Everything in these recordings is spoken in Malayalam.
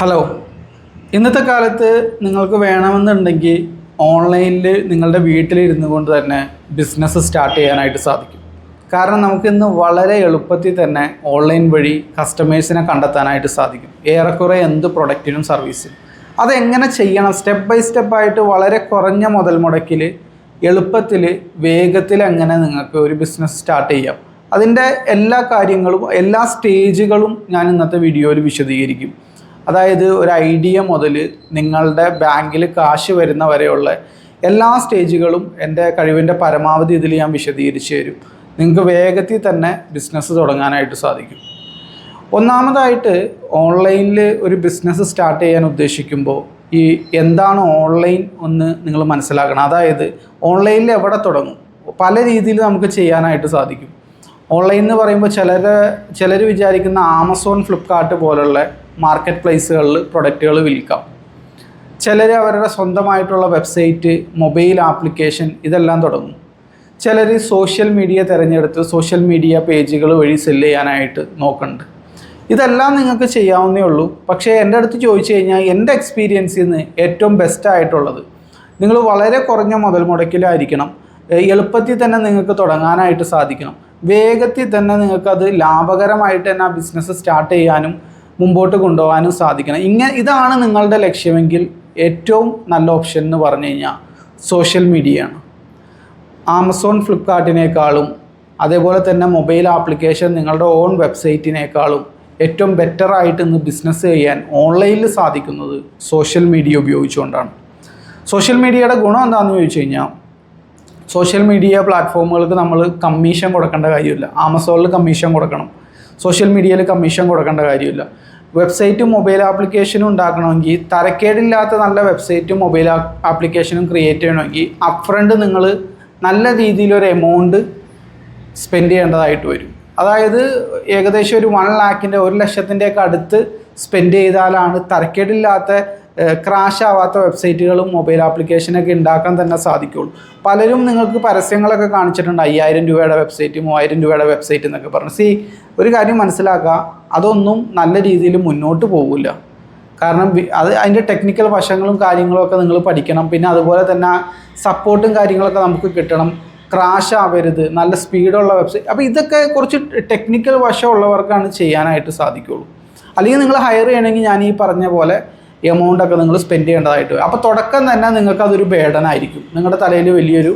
ഹലോ. ഇന്നത്തെ കാലത്ത് നിങ്ങൾക്ക് വേണമെന്നുണ്ടെങ്കിൽ ഓൺലൈനിൽ നിങ്ങളുടെ വീട്ടിലിരുന്നു കൊണ്ട് തന്നെ ബിസിനസ് സ്റ്റാർട്ട് ചെയ്യാനായിട്ട് സാധിക്കും. കാരണം നമുക്കിന്ന് വളരെ എളുപ്പത്തിൽ തന്നെ ഓൺലൈൻ വഴി കസ്റ്റമേഴ്സിനെ കണ്ടെത്താനായിട്ട് സാധിക്കും. ഏറെക്കുറെ എന്ത് പ്രൊഡക്റ്റിനും സർവീസിനും അതെങ്ങനെ ചെയ്യണം? സ്റ്റെപ്പ് ബൈ സ്റ്റെപ്പായിട്ട് വളരെ കുറഞ്ഞ മുതൽ മുടക്കിൽ എളുപ്പത്തിൽ വേഗത്തിൽ എങ്ങനെ നിങ്ങൾക്ക് ഒരു ബിസിനസ് സ്റ്റാർട്ട് ചെയ്യാം. അതിന്റെ എല്ലാ കാര്യങ്ങളും എല്ലാ സ്റ്റേജുകളും ഞാൻ ഇന്നത്തെ വീഡിയോയിൽ വിശദീകരിക്കും. അതായത് ഒരു ഐഡിയ മുതൽ നിങ്ങളുടെ ബാങ്കിൽ കാശ് വരുന്ന വരെയുള്ള എല്ലാ സ്റ്റേജുകളും എന്റെ കഴിവിന്റെ പരമാവധി ഇതിൽ ഞാൻ വിശദീകരിച്ച് തരും. നിങ്ങൾക്ക് വേഗത്തിൽ തന്നെ ബിസിനസ് തുടങ്ങാനായിട്ട് സാധിക്കും. ഒന്നാമതായിട്ട് ഓൺലൈനിൽ ഒരു ബിസിനസ് സ്റ്റാർട്ട് ചെയ്യാൻ ഉദ്ദേശിക്കുമ്പോൾ ഈ എന്താണ് ഓൺലൈൻ ഒന്ന് നിങ്ങൾ മനസ്സിലാക്കണം. അതായത് ഓൺലൈനിൽ എവിടെ തുടങ്ങും? പല രീതിയിൽ നമുക്ക് ചെയ്യാനായിട്ട് സാധിക്കും. ഓൺലൈൻ എന്ന് പറയുമ്പോൾ ചിലർ ചിലർ വിചാരിക്കുന്ന ആമസോൺ ഫ്ലിപ്കാർട്ട് പോലുള്ള മാർക്കറ്റ് പ്ലേസുകളിൽ പ്രൊഡക്റ്റുകൾ വിൽക്കാം. ചിലർ അവരുടെ സ്വന്തമായിട്ടുള്ള വെബ്സൈറ്റ് മൊബൈൽ ആപ്ലിക്കേഷൻ ഇതെല്ലാം തുടങ്ങും. ചിലർ സോഷ്യൽ മീഡിയ തിരഞ്ഞെടുത്ത് സോഷ്യൽ മീഡിയ പേജുകൾ വഴി സെല്ല് ചെയ്യാനായിട്ട് നോക്കുന്നുണ്ട്. ഇതെല്ലാം നിങ്ങൾക്ക് ചെയ്യാവുന്നേ ഉള്ളൂ. പക്ഷേ എന്റെ അടുത്ത് ചോദിച്ചു കഴിഞ്ഞാൽ എന്റെ എക്സ്പീരിയൻസിൽ നിന്ന് ഏറ്റവും ബെസ്റ്റ് ആയിട്ടുള്ളത് നിങ്ങൾ വളരെ കുറഞ്ഞ മുതൽ മുടക്കിലായിരിക്കണം. എളുപ്പത്തിൽ തന്നെ നിങ്ങൾക്ക് തുടങ്ങാനായിട്ട് സാധിക്കണം. വേഗത്തിൽ തന്നെ നിങ്ങൾക്കത് ലാഭകരമായിട്ട് തന്നെ ആ ബിസിനസ് സ്റ്റാർട്ട് ചെയ്യാനും മുമ്പോട്ട് കൊണ്ടുപോകാനും സാധിക്കണം. ഇങ്ങനെ ഇതാണ് നിങ്ങളുടെ ലക്ഷ്യമെങ്കിൽ ഏറ്റവും നല്ല ഓപ്ഷൻ എന്ന് പറഞ്ഞു കഴിഞ്ഞാൽ സോഷ്യൽ മീഡിയയാണ് ആമസോൺ ഫ്ലിപ്കാർട്ടിനേക്കാളും അതേപോലെ തന്നെ മൊബൈൽ ആപ്ലിക്കേഷൻ നിങ്ങളുടെ ഓൺ വെബ്സൈറ്റിനേക്കാളും ഏറ്റവും ബെറ്റർ ആയിട്ട് ഇന്ന് ബിസിനസ് ചെയ്യാൻ ഓൺലൈനിൽ സാധിക്കുന്നത് സോഷ്യൽ മീഡിയ ഉപയോഗിച്ചുകൊണ്ടാണ്. സോഷ്യൽ മീഡിയയുടെ ഗുണം എന്താണെന്ന് ചോദിച്ചു കഴിഞ്ഞാൽ സോഷ്യൽ മീഡിയ പ്ലാറ്റ്ഫോമുകൾക്ക് നമ്മൾ കമ്മീഷൻ കൊടുക്കേണ്ട കാര്യമില്ല. ആമസോണിൽ കമ്മീഷൻ കൊടുക്കണം. സോഷ്യൽ മീഡിയയിൽ കമ്മീഷൻ കൊടുക്കേണ്ട കാര്യമില്ല. വെബ്സൈറ്റും മൊബൈൽ ആപ്ലിക്കേഷനും ഉണ്ടാക്കണമെങ്കിൽ തരക്കേടില്ലാത്ത നല്ല വെബ്സൈറ്റും മൊബൈൽ ആപ്ലിക്കേഷനും ക്രിയേറ്റ് ചെയ്യണമെങ്കിൽ അപ്രണ്ട് നിങ്ങൾ നല്ല രീതിയിലൊരു എമൗണ്ട് സ്പെൻഡ് ചെയ്യേണ്ടതായിട്ട് വരും. അതായത് ഏകദേശം ഒരു വൺ ലാക്കിന്റെ ഒരു ലക്ഷത്തിന്റെയൊക്കെ അടുത്ത് സ്പെൻഡ് ചെയ്താലാണ് തരക്കേടില്ലാത്ത ക്രാഷ് ആവാത്ത വെബ്സൈറ്റുകളും മൊബൈൽ ആപ്ലിക്കേഷനൊക്കെ ഉണ്ടാക്കാൻ തന്നെ സാധിക്കുള്ളൂ. പലരും നിങ്ങൾക്ക് പരസ്യങ്ങളൊക്കെ കാണിച്ചിട്ടുണ്ട് അയ്യായിരം രൂപയുടെ വെബ്സൈറ്റ് മൂവായിരം രൂപയുടെ വെബ്സൈറ്റ് എന്നൊക്കെ പറഞ്ഞു. സി ഒരു കാര്യം മനസ്സിലാക്കുക അതൊന്നും നല്ല രീതിയിൽ മുന്നോട്ട് പോകില്ല കാരണം അത് അതിന്റെ ടെക്നിക്കൽ വശങ്ങളും കാര്യങ്ങളും ഒക്കെ നിങ്ങൾ പഠിക്കണം. പിന്നെ അതുപോലെ തന്നെ സപ്പോർട്ടും കാര്യങ്ങളൊക്കെ നമുക്ക് കിട്ടണം. ക്രാഷ് ആവരുത് നല്ല സ്പീഡുള്ള വെബ്സൈറ്റ് അപ്പോൾ ഇതൊക്കെ കുറച്ച് ടെക്നിക്കൽ വശമുള്ളവർക്കാണ് ചെയ്യാനായിട്ട് സാധിക്കുള്ളൂ. അല്ലെങ്കിൽ നിങ്ങൾ ഹയർ ചെയ്യണമെങ്കിൽ ഞാൻ ഈ പറഞ്ഞ പോലെ എമൗണ്ട് ഒക്കെ നിങ്ങൾ സ്പെൻഡ് ചെയ്യേണ്ടതായിട്ട് അപ്പോൾ തുടക്കം തന്നെ നിങ്ങൾക്ക് അതൊരു ബേഡനായിരിക്കും നിങ്ങളുടെ തലയിൽ വലിയൊരു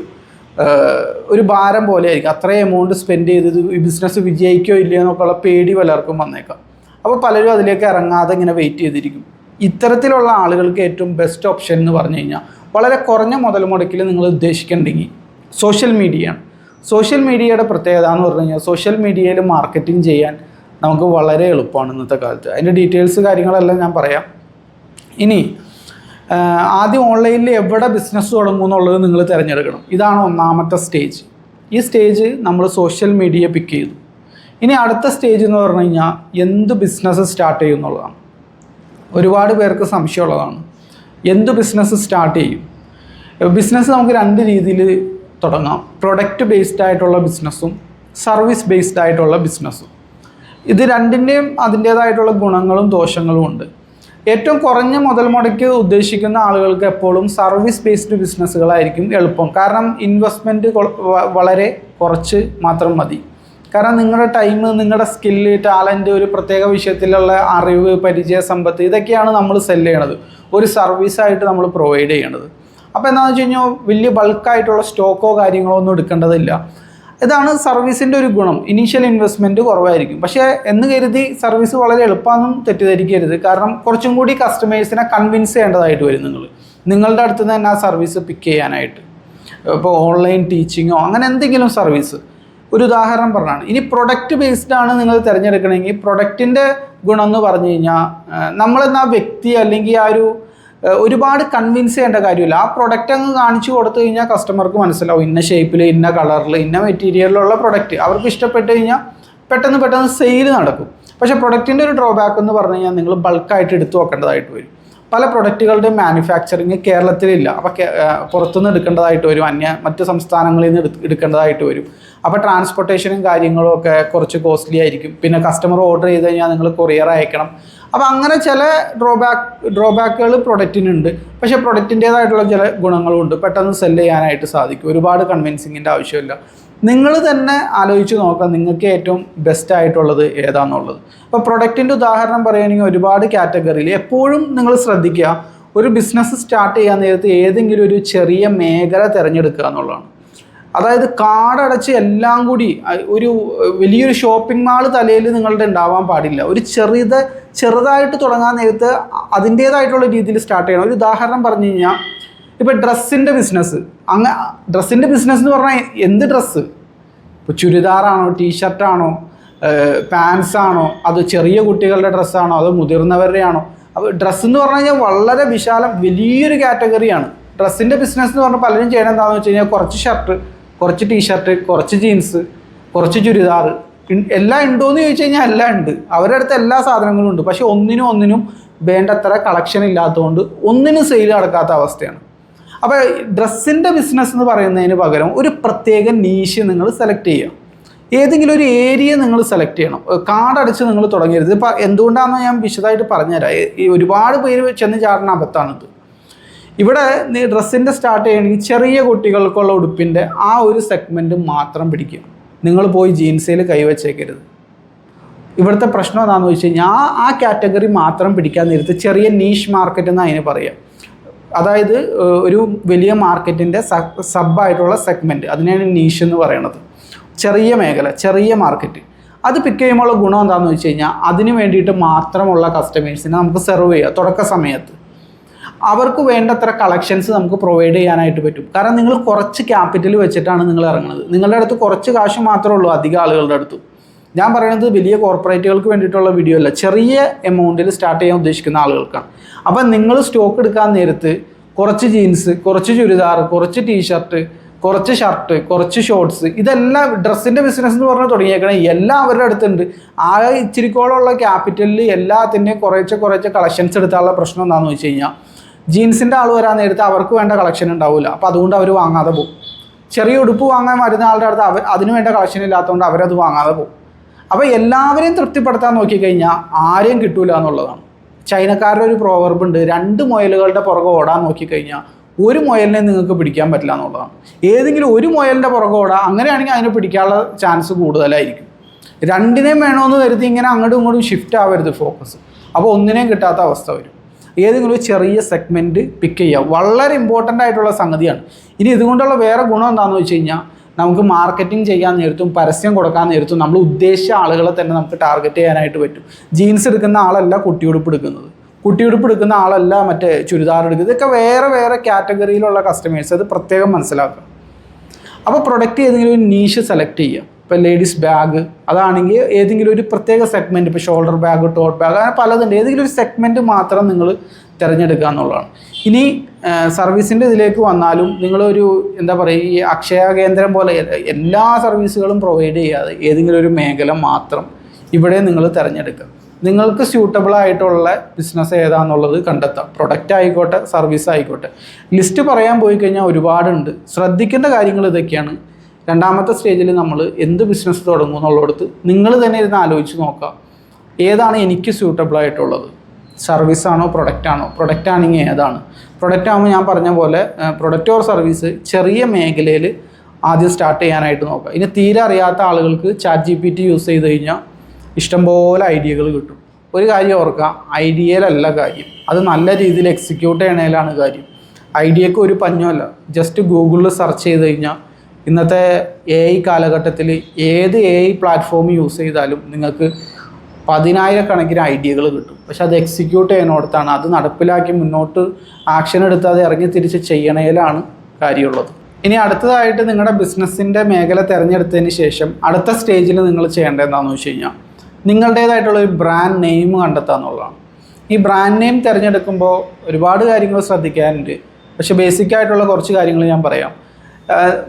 ഒരു ഭാരം പോലെ ആയിരിക്കും. അത്രയും എമൗണ്ട് സ്പെൻഡ് ചെയ്തത് ഈ ബിസിനസ് വിജയിക്കോ ഇല്ലയോ എന്നൊക്കെയുള്ള പേടി പലർക്കും വന്നേക്കാം. അപ്പോൾ പലരും അതിലേക്ക് ഇറങ്ങാതെ ഇങ്ങനെ വെയിറ്റ് ചെയ്തിരിക്കും. ഇത്തരത്തിലുള്ള ആളുകൾക്ക് ഏറ്റവും ബെസ്റ്റ് ഓപ്ഷൻ എന്ന് പറഞ്ഞു കഴിഞ്ഞാൽ വളരെ കുറഞ്ഞ മുതൽ മുടക്കിൽ നിങ്ങൾ ഉദ്ദേശിക്കുന്നുണ്ടെങ്കിൽ സോഷ്യൽ മീഡിയയാണ് സോഷ്യൽ മീഡിയയുടെ പ്രത്യേകത എന്ന് പറഞ്ഞു കഴിഞ്ഞാൽ സോഷ്യൽ മീഡിയയിൽ മാർക്കറ്റിംഗ് ചെയ്യാൻ നമുക്ക് വളരെ എളുപ്പമാണ് ഇന്നത്തെ കാലത്ത്. അതിന്റെ ഡീറ്റെയിൽസ് കാര്യങ്ങളെല്ലാം ഞാൻ പറയാം. ഇനി ആദ്യം ഓൺലൈനിൽ എവിടെ ബിസിനസ് തുടങ്ങും എന്നുള്ളത് നിങ്ങൾ തിരഞ്ഞെടുക്കണം. ഇതാണ് ഒന്നാമത്തെ സ്റ്റേജ് ഈ സ്റ്റേജ് നമ്മൾ സോഷ്യൽ മീഡിയ പിക്ക് ചെയ്തു. ഇനി അടുത്ത സ്റ്റേജ് എന്ന് പറഞ്ഞു കഴിഞ്ഞാൽ എന്ത് ബിസിനസ് സ്റ്റാർട്ട് ചെയ്യും എന്നുള്ളതാണ്. ഒരുപാട് പേർക്ക് സംശയമുള്ളതാണ്. എന്ത് ബിസിനസ് സ്റ്റാർട്ട് ചെയ്യും? ബിസിനസ് നമുക്ക് രണ്ട് രീതിയിൽ തുടങ്ങാം. പ്രൊഡക്റ്റ് ബേസ്ഡ് ആയിട്ടുള്ള ബിസിനസ്സും സർവീസ് ബേസ്ഡ് ആയിട്ടുള്ള ബിസിനസ്സും ഇത് രണ്ടിന്റെയും അതിന്റേതായിട്ടുള്ള ഗുണങ്ങളും ദോഷങ്ങളും ഉണ്ട്. ഏറ്റവും കുറഞ്ഞ മുതൽ മുടക്ക് ഉദ്ദേശിക്കുന്ന ആളുകൾക്ക് എപ്പോഴും സർവീസ് ബേസ്ഡ് ബിസിനസ്സുകളായിരിക്കും എളുപ്പം. കാരണം ഇൻവെസ്റ്റ്മെന്റ് വളരെ കുറച്ച് മാത്രം മതി. കാരണം നിങ്ങളുടെ ടൈം നിങ്ങളുടെ സ്കില്ല് ടാലന്റ് ഒരു പ്രത്യേക വിഷയത്തിലുള്ള അറിവ് പരിചയ സമ്പത്ത് ഇതൊക്കെയാണ് നമ്മൾ സെൽ ചെയ്യണത്. ഒരു സർവീസായിട്ട് നമ്മൾ പ്രൊവൈഡ് ചെയ്യണത്. അപ്പോൾ എന്താണെന്ന് വെച്ച് കഴിഞ്ഞാൽ വലിയ ബൾക്കായിട്ടുള്ള സ്റ്റോക്കോ കാര്യങ്ങളോ ഒന്നും എടുക്കേണ്ടതില്ല. ഇതാണ് സർവീസിന്റെ ഒരു ഗുണം. ഇനീഷ്യൽ ഇൻവെസ്റ്റ്മെന്റ് കുറവായിരിക്കും. പക്ഷേ എന്ന് കരുതി സർവീസ് വളരെ എളുപ്പമാണെന്നും തെറ്റിദ്ധരിക്കരുത്. കാരണം കുറച്ചും കൂടി കസ്റ്റമേഴ്സിനെ കൺവിൻസ് ചെയ്യേണ്ടതായിട്ട് വരും നിങ്ങൾ നിങ്ങളുടെ അടുത്ത് തന്നെ ആ സർവീസ് പിക്ക് ചെയ്യാനായിട്ട്. ഇപ്പോൾ ഓൺലൈൻ ടീച്ചിങ്ങോ അങ്ങനെ എന്തെങ്കിലും സർവീസ് ഒരു ഉദാഹരണം പറഞ്ഞാണ്. ഇനി പ്രൊഡക്റ്റ് ബേസ്ഡ് ആണ് നിങ്ങൾ തിരഞ്ഞെടുക്കണമെങ്കിൽ പ്രൊഡക്റ്റിന്റെ ഗുണം എന്ന് പറഞ്ഞു കഴിഞ്ഞാൽ നമ്മളെന്ന ആ വ്യക്തി അല്ലെങ്കിൽ ആ ഒരു ഒരുപാട് കൺവിൻസ് ചെയ്യേണ്ട കാര്യമില്ല. ആ പ്രൊഡക്റ്റ് അങ്ങ് കാണിച്ചു കൊടുത്തു കഴിഞ്ഞാൽ കസ്റ്റമർക്ക് മനസ്സിലാവും. ഇന്ന ഷേപ്പിൽ ഇന്ന കളറിൽ ഇന്ന മെറ്റീരിയലിലുള്ള പ്രൊഡക്റ്റ് അവർക്ക് ഇഷ്ടപ്പെട്ട് കഴിഞ്ഞാൽ പെട്ടെന്ന് പെട്ടെന്ന് സെയിൽ നടക്കും. പക്ഷേ പ്രൊഡക്റ്റിന്റെ ഒരു ഡ്രോബാക്ക് എന്ന് പറഞ്ഞു കഴിഞ്ഞാൽ നിങ്ങൾ ബൾക്കായിട്ട് എടുത്തു വെക്കേണ്ടതായിട്ട് വരും. പല പ്രൊഡക്റ്റുകളുടെ മാനുഫാക്ചറിങ് കേരളത്തിലില്ല. അപ്പോൾ പുറത്തുനിന്ന് എടുക്കേണ്ടതായിട്ട് വരും. അന്യ മറ്റ് സംസ്ഥാനങ്ങളിൽ നിന്ന് എടുക്കേണ്ടതായിട്ട് വരും. അപ്പോൾ ട്രാൻസ്പോർട്ടേഷനും കാര്യങ്ങളും ഒക്കെ കുറച്ച് കോസ്റ്റ്ലി ആയിരിക്കും. പിന്നെ കസ്റ്റമർ ഓർഡർ ചെയ്ത് കഴിഞ്ഞാൽ നിങ്ങൾ കൊറിയർ അയക്കണം. അപ്പോൾ അങ്ങനെ ചില ഡ്രോബാക്ക് ഡ്രോബാക്കുകൾ പ്രൊഡക്റ്റിനുണ്ട് പക്ഷേ പ്രൊഡക്റ്റിന്റേതായിട്ടുള്ള ചില ഗുണങ്ങളും ഉണ്ട് പെട്ടെന്ന് സെല്ല് ചെയ്യാനായിട്ട് സാധിക്കും. ഒരുപാട് കൺവിൻസിങ്ങിന്റെ ആവശ്യമില്ല. നിങ്ങൾ തന്നെ ആലോചിച്ച് നോക്കാം നിങ്ങൾക്ക് ഏറ്റവും ബെസ്റ്റ് ആയിട്ടുള്ളത് ഏതാണെന്നുള്ളത് അപ്പോൾ പ്രൊഡക്റ്റിന്റെ ഉദാഹരണം പറയുകയാണെങ്കിൽ ഒരുപാട് കാറ്റഗറിയിൽ എപ്പോഴും നിങ്ങൾ ശ്രദ്ധിക്കുക ഒരു ബിസിനസ് സ്റ്റാർട്ട് ചെയ്യാൻ നേരത്ത് ഏതെങ്കിലും ഒരു ചെറിയ മേഖല തിരഞ്ഞെടുക്കുക എന്നുള്ളതാണ്. അതായത് കാടടച്ച് എല്ലാം കൂടി ഒരു വലിയൊരു ഷോപ്പിംഗ് മാൾ തലയിൽ നിങ്ങളുടെ ഉണ്ടാവാൻ പാടില്ല. ഒരു ചെറുത് ചെറുതായിട്ട് തുടങ്ങാൻ നേരത്ത് അതിന്റേതായിട്ടുള്ള രീതിയിൽ സ്റ്റാർട്ട് ചെയ്യണം. ഒരു ഉദാഹരണം പറഞ്ഞു കഴിഞ്ഞാൽ ഇപ്പോൾ ഡ്രസ്സിന്റെ ബിസിനസ് അങ്ങ് ഡ്രസ്സിന്റെ ബിസിനസ് എന്ന് പറഞ്ഞാൽ എന്ത് ഡ്രസ്സ്? ഇപ്പോൾ ചുരിദാറാണോ ടീഷർട്ടാണോ പാൻസ് ആണോ അത് ചെറിയ കുട്ടികളുടെ ഡ്രസ്സാണോ അതോ മുതിർന്നവരുടെ ആണോ അപ്പോൾ ഡ്രസ്സ് എന്ന് പറഞ്ഞു കഴിഞ്ഞാൽ വളരെ വിശാലം വലിയൊരു കാറ്റഗറിയാണ് ഡ്രസ്സിന്റെ ബിസിനസ് എന്ന് പറഞ്ഞാൽ പലരും ചെയ്യണം എന്താണെന്ന് വെച്ച് കഴിഞ്ഞാൽ കുറച്ച് ഷർട്ട് കുറച്ച് ടീഷർട്ട് കുറച്ച് ജീൻസ് കുറച്ച് ചുരിദാർ എല്ലാം ഉണ്ടോ എന്ന് ചോദിച്ചു കഴിഞ്ഞാൽ എല്ലാം ഉണ്ട്. അവരുടെ അടുത്ത് എല്ലാ സാധനങ്ങളും ഉണ്ട്. പക്ഷേ ഒന്നിനും ഒന്നിനും വേണ്ടത്ര കളക്ഷൻ ഇല്ലാത്തതുകൊണ്ട് ഒന്നിനും സെയിൽ നടക്കാത്ത അവസ്ഥയാണ്. അപ്പോൾ ഡ്രസ്സിന്റെ ബിസിനസ് എന്ന് പറയുന്നതിന് പകരം ഒരു പ്രത്യേക നീശ് നിങ്ങൾ സെലക്ട് ചെയ്യുക. ഏതെങ്കിലും ഒരു ഏരിയ നിങ്ങൾ സെലക്ട് ചെയ്യണം. കാർഡടിച്ച് നിങ്ങൾ തുടങ്ങരുത്. ഇപ്പം എന്തുകൊണ്ടാണെന്ന് ഞാൻ വിശദമായിട്ട് പറഞ്ഞുതരാം. ഒരുപാട് പേര് ചെന്ന് ചാടുന്ന അബദ്ധമാണിത്. ഇവിടെ നീ ഡ്രസ്സിന്റെ സ്റ്റാർട്ട് ചെയ്യണമെങ്കിൽ ചെറിയ കുട്ടികൾക്കുള്ള ഉടുപ്പിന്റെ ആ ഒരു സെഗ്മെന്റ് മാത്രം പിടിക്കുക. നിങ്ങൾ പോയി ജീൻസിൽ കൈവച്ചേക്കരുത് ഇവിടുത്തെ പ്രശ്നം എന്താണെന്ന് വെച്ച് കഴിഞ്ഞാൽ ആ ആ കാറ്റഗറി മാത്രം പിടിക്കാൻ നേരത്ത് ചെറിയ നീഷ് മാർക്കറ്റ് എന്ന് അതിന് പറയാം. അതായത് ഒരു വലിയ മാർക്കറ്റിന്റെ സബായിട്ടുള്ള സെഗ്മെന്റ് അതിനെയാണ് നീഷ് എന്ന് പറയണത്. ചെറിയ മേഖല ചെറിയ മാർക്കറ്റ് അത് പിക്ക് ചെയ്യുമ്പോൾ ഗുണം എന്താണെന്ന് വെച്ച് കഴിഞ്ഞാൽ അതിന് വേണ്ടിയിട്ട് മാത്രമുള്ള കസ്റ്റമേഴ്സിനെ നമുക്ക് സെർവ് ചെയ്യുക തുടക്ക സമയത്ത്. അവർക്ക് വേണ്ടത്ര കളക്ഷൻസ് നമുക്ക് പ്രൊവൈഡ് ചെയ്യാനായിട്ട് പറ്റും. കാരണം നിങ്ങൾ കുറച്ച് ക്യാപിറ്റൽ വെച്ചിട്ടാണ് നിങ്ങൾ ഇറങ്ങുന്നത്. നിങ്ങളുടെ അടുത്ത് കുറച്ച് കാശ് മാത്രമേ ഉള്ളൂ അധികം ആളുകളുടെ അടുത്ത്. ഞാൻ പറയുന്നത് വലിയ കോർപ്പറേറ്റുകൾക്ക് വേണ്ടിയിട്ടുള്ള വീഡിയോ അല്ല. ചെറിയ എമൗണ്ടിൽ സ്റ്റാർട്ട് ചെയ്യാൻ ഉദ്ദേശിക്കുന്ന ആളുകൾക്കാണ്. അപ്പം നിങ്ങൾ സ്റ്റോക്ക് എടുക്കാൻ നേരത്ത് കുറച്ച് ജീൻസ് കുറച്ച് ചുരിദാർ കുറച്ച് ടീഷർട്ട് കുറച്ച് ഷർട്ട് കുറച്ച് ഷോർട്സ് ഇതെല്ലാം ഡ്രസ്സിന്റെ ബിസിനസ് എന്ന് പറഞ്ഞ് തുടങ്ങിയേക്കണേ. എല്ലാം അവരുടെ അടുത്തുണ്ട്. ആ ഇച്ചിരിക്കോളമുള്ള ക്യാപിറ്റലിൽ എല്ലാത്തിന്റെയും കുറേശ്ശെ കുറേശ്ശെ കളക്ഷൻസ് എടുത്താനുള്ള പ്രശ്നം എന്താണെന്ന് വെച്ച് കഴിഞ്ഞാൽ ജീൻസിന്റെ ആൾ വരാൻ നേരത്തെ അവർക്ക് വേണ്ട കളക്ഷൻ ഉണ്ടാവില്ല അപ്പോൾ അതുകൊണ്ട് അവർ വാങ്ങാതെ പോകും. ചെറിയ ഉടുപ്പ് വാങ്ങാൻ വരുന്ന ആളുടെ അടുത്ത് അവർ അതിന് വേണ്ട കളക്ഷൻ ഇല്ലാത്തതുകൊണ്ട് അവരത് വാങ്ങാതെ പോകും. അപ്പോൾ എല്ലാവരെയും തൃപ്തിപ്പെടുത്താൻ നോക്കിക്കഴിഞ്ഞാൽ ആരെയും കിട്ടൂല എന്നുള്ളതാണ്. ചൈനക്കാരുടെ ഒരു പ്രോവർബ് ഉണ്ട് രണ്ട് മുയലുകളുടെ പുറകെ ഓടാൻ നോക്കിക്കഴിഞ്ഞാൽ ഒരു മുയലിനെ നിങ്ങൾക്ക് പിടിക്കാൻ പറ്റില്ല എന്നുള്ളതാണ്. ഏതെങ്കിലും ഒരു മുയലിന്റെ പുറകെ ഓടാം അങ്ങനെയാണെങ്കിൽ അതിനെ പിടിക്കാനുള്ള ചാൻസ് കൂടുതലായിരിക്കും. രണ്ടിനെയും വേണമെന്ന് കരുതി ഇങ്ങനെ അങ്ങോട്ടും ഇങ്ങോട്ടും ഷിഫ്റ്റ് ആവരുത് ഫോക്കസ് അപ്പോൾ ഒന്നിനെയും കിട്ടാത്ത അവസ്ഥ വരും. ഏതെങ്കിലും ഒരു ചെറിയ സെഗ്മെന്റ് പിക്ക് ചെയ്യുക വളരെ ഇമ്പോർട്ടന്റ് ആയിട്ടുള്ള സംഗതിയാണ്. ഇനി ഇതുകൊണ്ടുള്ള വേറെ ഗുണം എന്താണെന്ന് വെച്ച് കഴിഞ്ഞാൽ നമുക്ക് മാർക്കറ്റിംഗ് ചെയ്യാൻ നേരത്തും പരസ്യം കൊടുക്കാൻ നേരത്തും നമ്മൾ ഉദ്ദേശിച്ച ആളുകളെ തന്നെ നമുക്ക് ടാർഗറ്റ് ചെയ്യാനായിട്ട് പറ്റും. ജീൻസ് എടുക്കുന്ന ആളല്ല കുട്ടിയുടുപ്പ് എടുക്കുന്നത്. കുട്ടിയുടുപ്പ് എടുക്കുന്ന ആളല്ല മറ്റേ ചുരിദാർ എടുക്കുന്നത്. ഇതൊക്കെ വേറെ വേറെ കാറ്റഗറിയിലുള്ള കസ്റ്റമേഴ്സ് അത് പ്രത്യേകം മനസ്സിലാക്കുക. അപ്പോൾ പ്രൊഡക്റ്റ് ഏതെങ്കിലും ഒരു നീഷ് സെലക്ട് ചെയ്യുക. ഇപ്പോൾ ലേഡീസ് ബാഗ് അതാണെങ്കിൽ ഏതെങ്കിലും ഒരു പ്രത്യേക സെഗ്മെന്റ് ഇപ്പോൾ ഷോൾഡർ ബാഗ് ടോട്ട് ബാഗ് അങ്ങനെ പലതുണ്ട്. ഏതെങ്കിലും ഒരു സെഗ്മെന്റ് മാത്രം നിങ്ങൾ തിരഞ്ഞെടുക്കുക എന്നുള്ളതാണ്. ഇനി സർവീസിന്റെ ഇതിലേക്ക് വന്നാലും നിങ്ങളൊരു എന്താ പറയുക ഈ അക്ഷയ കേന്ദ്രം പോലെ എല്ലാ സർവീസുകളും പ്രൊവൈഡ് ചെയ്യാതെ ഏതെങ്കിലും ഒരു മേഖല മാത്രം ഇവിടെ നിങ്ങൾ തിരഞ്ഞെടുക്കുക. നിങ്ങൾക്ക് സ്യൂട്ടബിൾ ആയിട്ടുള്ള ബിസിനസ് ഏതാന്നുള്ളത് കണ്ടെത്താം പ്രൊഡക്റ്റ് ആയിക്കോട്ടെ സർവീസ് ആയിക്കോട്ടെ. ലിസ്റ്റ് പറയാൻ പോയി കഴിഞ്ഞാൽ ഒരുപാടുണ്ട്. ശ്രദ്ധിക്കേണ്ട കാര്യങ്ങൾ ഇതൊക്കെയാണ്. രണ്ടാമത്തെ സ്റ്റേജിൽ നമ്മൾ എന്ത് ബിസിനസ് തുടങ്ങും എന്നുള്ളടത്ത് നിങ്ങൾ തന്നെ ഇരുന്ന് ആലോചിച്ച് നോക്കുക ഏതാണ് എനിക്ക് സ്യൂട്ടബിൾ ആയിട്ടുള്ളത്? സർവീസ് ആണോ പ്രൊഡക്റ്റ് ആണോ? പ്രൊഡക്റ്റ് ആണെങ്കിൽ ഏതാണ്? പ്രൊഡക്റ്റ് ആകുമ്പോൾ ഞാൻ പറഞ്ഞ പോലെ പ്രൊഡക്റ്റ് ഓർ സർവീസ് ചെറിയ മേഖലയിൽ ആദ്യം സ്റ്റാർട്ട് ചെയ്യാനായിട്ട് നോക്കുക ഇനി തീരെ അറിയാത്ത ആളുകൾക്ക് chat G P T use ചെയ്ത് കഴിഞ്ഞാൽ ഇഷ്ടംപോലെ ഐഡിയകൾ കിട്ടും. ഒരു കാര്യം ഓർക്കുക ഐഡിയയിലല്ല കാര്യം. അത് നല്ല രീതിയിൽ എക്സിക്യൂട്ട് ചെയ്യണേലാണ് കാര്യം. ഐഡിയക്ക് ഒരു പഞ്ഞമല്ല ജസ്റ്റ് ഗൂഗിളിൽ സെർച്ച് ചെയ്ത് കഴിഞ്ഞാൽ ഇന്നത്തെ എ ഐ കാലഘട്ടത്തിൽ ഏത് എ ഐ പ്ലാറ്റ്ഫോം യൂസ് ചെയ്താലും നിങ്ങൾക്ക് പതിനായിരക്കണക്കിന് ഐഡിയകൾ കിട്ടും. പക്ഷെ അത് എക്സിക്യൂട്ട് ചെയ്യുന്നിടത്താണ് അത് നടപ്പിലാക്കി മുന്നോട്ട് ആക്ഷൻ എടുത്ത് അത് ഇറങ്ങി തിരിച്ച് ചെയ്യണേലാണ് കാര്യമുള്ളത്. ഇനി അടുത്തതായിട്ട് നിങ്ങളുടെ ബിസിനസ്സിന്റെ മേഖല തിരഞ്ഞെടുത്തതിന് ശേഷം അടുത്ത സ്റ്റേജിൽ നിങ്ങൾ ചെയ്യേണ്ടത് വെച്ച് കഴിഞ്ഞാൽ നിങ്ങളുടേതായിട്ടുള്ള ഒരു ബ്രാൻഡ് നെയിം കണ്ടെത്തുക എന്നുള്ളതാണ്. ഈ ബ്രാൻഡ് നെയിം തിരഞ്ഞെടുക്കുമ്പോൾ ഒരുപാട് കാര്യങ്ങൾ ശ്രദ്ധിക്കാനുണ്ട്. പക്ഷേ ബേസിക് ആയിട്ടുള്ള കുറച്ച് കാര്യങ്ങൾ ഞാൻ പറയാം.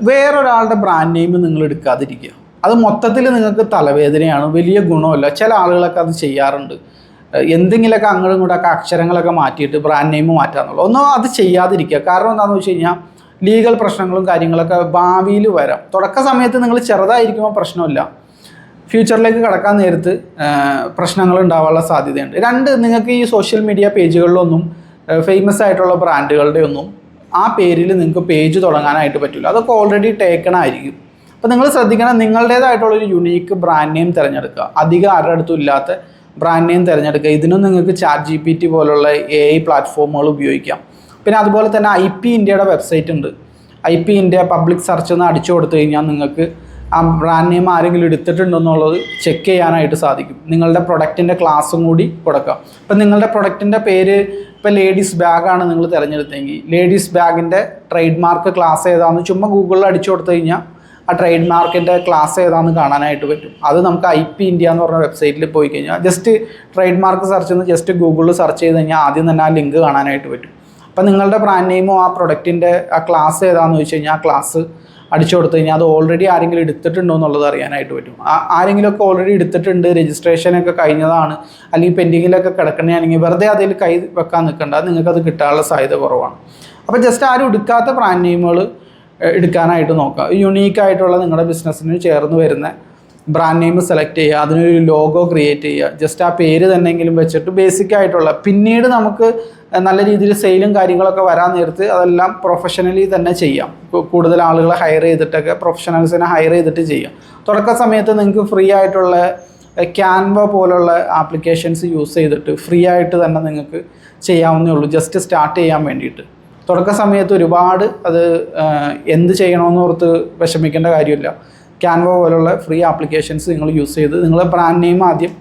വേറൊരാളുടെ ബ്രാൻഡ് നെയിം നിങ്ങൾ എടുക്കാതിരിക്കുക. അത് മൊത്തത്തിൽ നിങ്ങൾക്ക് തലവേദനയാണ് വലിയ ഗുണമല്ല. ചില ആളുകളൊക്കെ അത് ചെയ്യാറുണ്ട്. എന്തെങ്കിലുമൊക്കെ അങ്ങോട്ടും ഇങ്ങോട്ടൊക്കെ അക്ഷരങ്ങളൊക്കെ മാറ്റിയിട്ട് ബ്രാൻഡ് നെയിം മാറ്റാന്നുള്ളൂ. ഒന്നും അത് ചെയ്യാതിരിക്കുക. കാരണം എന്താണെന്ന് വെച്ച് കഴിഞ്ഞാൽ ലീഗൽ പ്രശ്നങ്ങളും കാര്യങ്ങളൊക്കെ ഭാവിയിൽ വരാം. തുടക്ക സമയത്ത് നിങ്ങൾ ചെറുതായിരിക്കുമ്പോൾ പ്രശ്നമില്ല. ഫ്യൂച്ചറിലേക്ക് കടക്കാൻ നേരത്ത് പ്രശ്നങ്ങൾ ഉണ്ടാവാനുള്ള സാധ്യതയുണ്ട്. രണ്ട് നിങ്ങൾക്ക് ഈ സോഷ്യൽ മീഡിയ പേജുകളിലൊന്നും ഫേമസ് ആയിട്ടുള്ള ബ്രാൻഡുകളുടെ ഒന്നും ആ പേരിൽ നിങ്ങൾക്ക് പേജ് തുടങ്ങാനായിട്ട് പറ്റില്ല. അതൊക്കെ ഓൾറെഡി ടേക്കൺ ആയിരിക്കും. അപ്പോൾ നിങ്ങൾ ശ്രദ്ധിക്കണം നിങ്ങളുടേതായിട്ടുള്ളൊരു യുണീക്ക് ബ്രാൻഡ് നെയിം തിരഞ്ഞെടുക്കുക. അധികം ആരുടെ അടുത്തും ഇല്ലാത്ത ബ്രാൻഡ് നെയിം തിരഞ്ഞെടുക്കുക. ഇതിനും നിങ്ങൾക്ക് ചാറ്റ് ജി പി ടി പോലുള്ള എ ഐ പ്ലാറ്റ്ഫോമുകൾ ഉപയോഗിക്കാം. പിന്നെ അതുപോലെ തന്നെ ഐ പി ഇന്ത്യയുടെ വെബ്സൈറ്റ് ഉണ്ട്. I P India public search എന്ന് അടിച്ചു കൊടുത്തു കഴിഞ്ഞാൽ നിങ്ങൾക്ക് ആ ബ്രാൻഡ് നെയിം ആരെങ്കിലും എടുത്തിട്ടുണ്ടോ എന്നുള്ളത് ചെക്ക് ചെയ്യാനായിട്ട് സാധിക്കും. നിങ്ങളുടെ പ്രൊഡക്റ്റിന്റെ ക്ലാസ്സും കൂടി കൊടുക്കാം. ഇപ്പം നിങ്ങളുടെ പ്രൊഡക്റ്റിന്റെ പേര് ഇപ്പം ലേഡീസ് ബാഗാണ് നിങ്ങൾ തിരഞ്ഞെടുത്തെങ്കിൽ ലേഡീസ് ബാഗിന്റെ ട്രേഡ് മാർക്ക് ക്ലാസ് ഏതാണെന്ന് ചുമ്മാ ഗൂഗിളിൽ അടിച്ചു കൊടുത്തു കഴിഞ്ഞാൽ ആ ട്രേഡ് മാർക്കിന്റെ ക്ലാസ് ഏതാണെന്ന് കാണാനായിട്ട് പറ്റും. അത് നമുക്ക് ഐ പി ഇന്ത്യ എന്ന് പറഞ്ഞ വെബ്സൈറ്റിൽ പോയി കഴിഞ്ഞാൽ ജസ്റ്റ് ട്രേഡ് മാർക്ക് സെർച്ച് ചെയ്യുന്ന ജസ്റ്റ് ഗൂഗിളിൽ സെർച്ച് ചെയ്ത് കഴിഞ്ഞാൽ ആദ്യം തന്നെ ആ ലിങ്ക് കാണാനായിട്ട് പറ്റും. അപ്പം നിങ്ങളുടെ ബ്രാൻഡ് നെയിമോ ആ പ്രൊഡക്റ്റിന്റെ ആ ക്ലാസ് ഏതാണെന്ന് ചോദിച്ചു കഴിഞ്ഞാൽ ആ ക്ലാസ് അടിച്ചു കൊടുത്തു കഴിഞ്ഞാൽ അത് ഓൾറെഡി ആരെങ്കിലും എടുത്തിട്ടുണ്ടോ എന്നുള്ളത് അറിയാനായിട്ട് പറ്റും. ആരെങ്കിലും ഒക്കെ ഓൾറെഡി എടുത്തിട്ടുണ്ട് രജിസ്ട്രേഷനൊക്കെ കഴിഞ്ഞതാണ് അല്ലെങ്കിൽ പെൻഡിങ്ങിലൊക്കെ കിടക്കണമെങ്കിൽ വെറുതെ അതിൽ കൈ വെക്കാൻ നിൽക്കണ്ട നിങ്ങൾക്കത് കിട്ടാനുള്ള സാധ്യത കുറവാണ്. അപ്പോൾ ജസ്റ്റ് ആരും എടുക്കാത്ത ബ്രാൻഡ് നെയിമുകൾ എടുക്കാനായിട്ട് നോക്കുക. യുണീക്കായിട്ടുള്ള നിങ്ങളുടെ ബിസിനസ്സിന് ചേർന്ന് വരുന്ന ബ്രാൻഡ് നെയിം സെലക്ട് ചെയ്യുക അതിനൊരു ലോഗോ ക്രിയേറ്റ് ചെയ്യുക ജസ്റ്റ് ആ പേര് തന്നെങ്കിലും വെച്ചിട്ട് ബേസിക് ആയിട്ടുള്ള പിന്നീട് നമുക്ക് നല്ല രീതിയിൽ സെയിലും കാര്യങ്ങളൊക്കെ വരാൻ നേരത്ത് അതെല്ലാം പ്രൊഫഷണലി തന്നെ ചെയ്യാം. കൂടുതൽ ആളുകളെ ഹയർ ചെയ്തിട്ടൊക്കെ പ്രൊഫഷണൽസിനെ ഹയർ ചെയ്തിട്ട് ചെയ്യാം. തുടക്ക സമയത്ത് നിങ്ങൾക്ക് ഫ്രീ ആയിട്ടുള്ള ക്യാൻവ പോലുള്ള ആപ്ലിക്കേഷൻസ് യൂസ് ചെയ്തിട്ട് ഫ്രീ ആയിട്ട് തന്നെ നിങ്ങൾക്ക് ചെയ്യാവുന്നേ ഉള്ളൂ. ജസ്റ്റ് സ്റ്റാർട്ട് ചെയ്യാൻ വേണ്ടിയിട്ട്. തുടക്ക സമയത്ത് ഒരുപാട് അത് എന്ത് ചെയ്യണമെന്ന് ഓർത്ത് വിഷമിക്കേണ്ട കാര്യമില്ല. ക്യാൻവ പോലുള്ള ഫ്രീ ആപ്ലിക്കേഷൻസ് നിങ്ങൾ യൂസ് ചെയ്ത് നിങ്ങൾ ബ്രാൻഡ് നെയിം ആദ്യം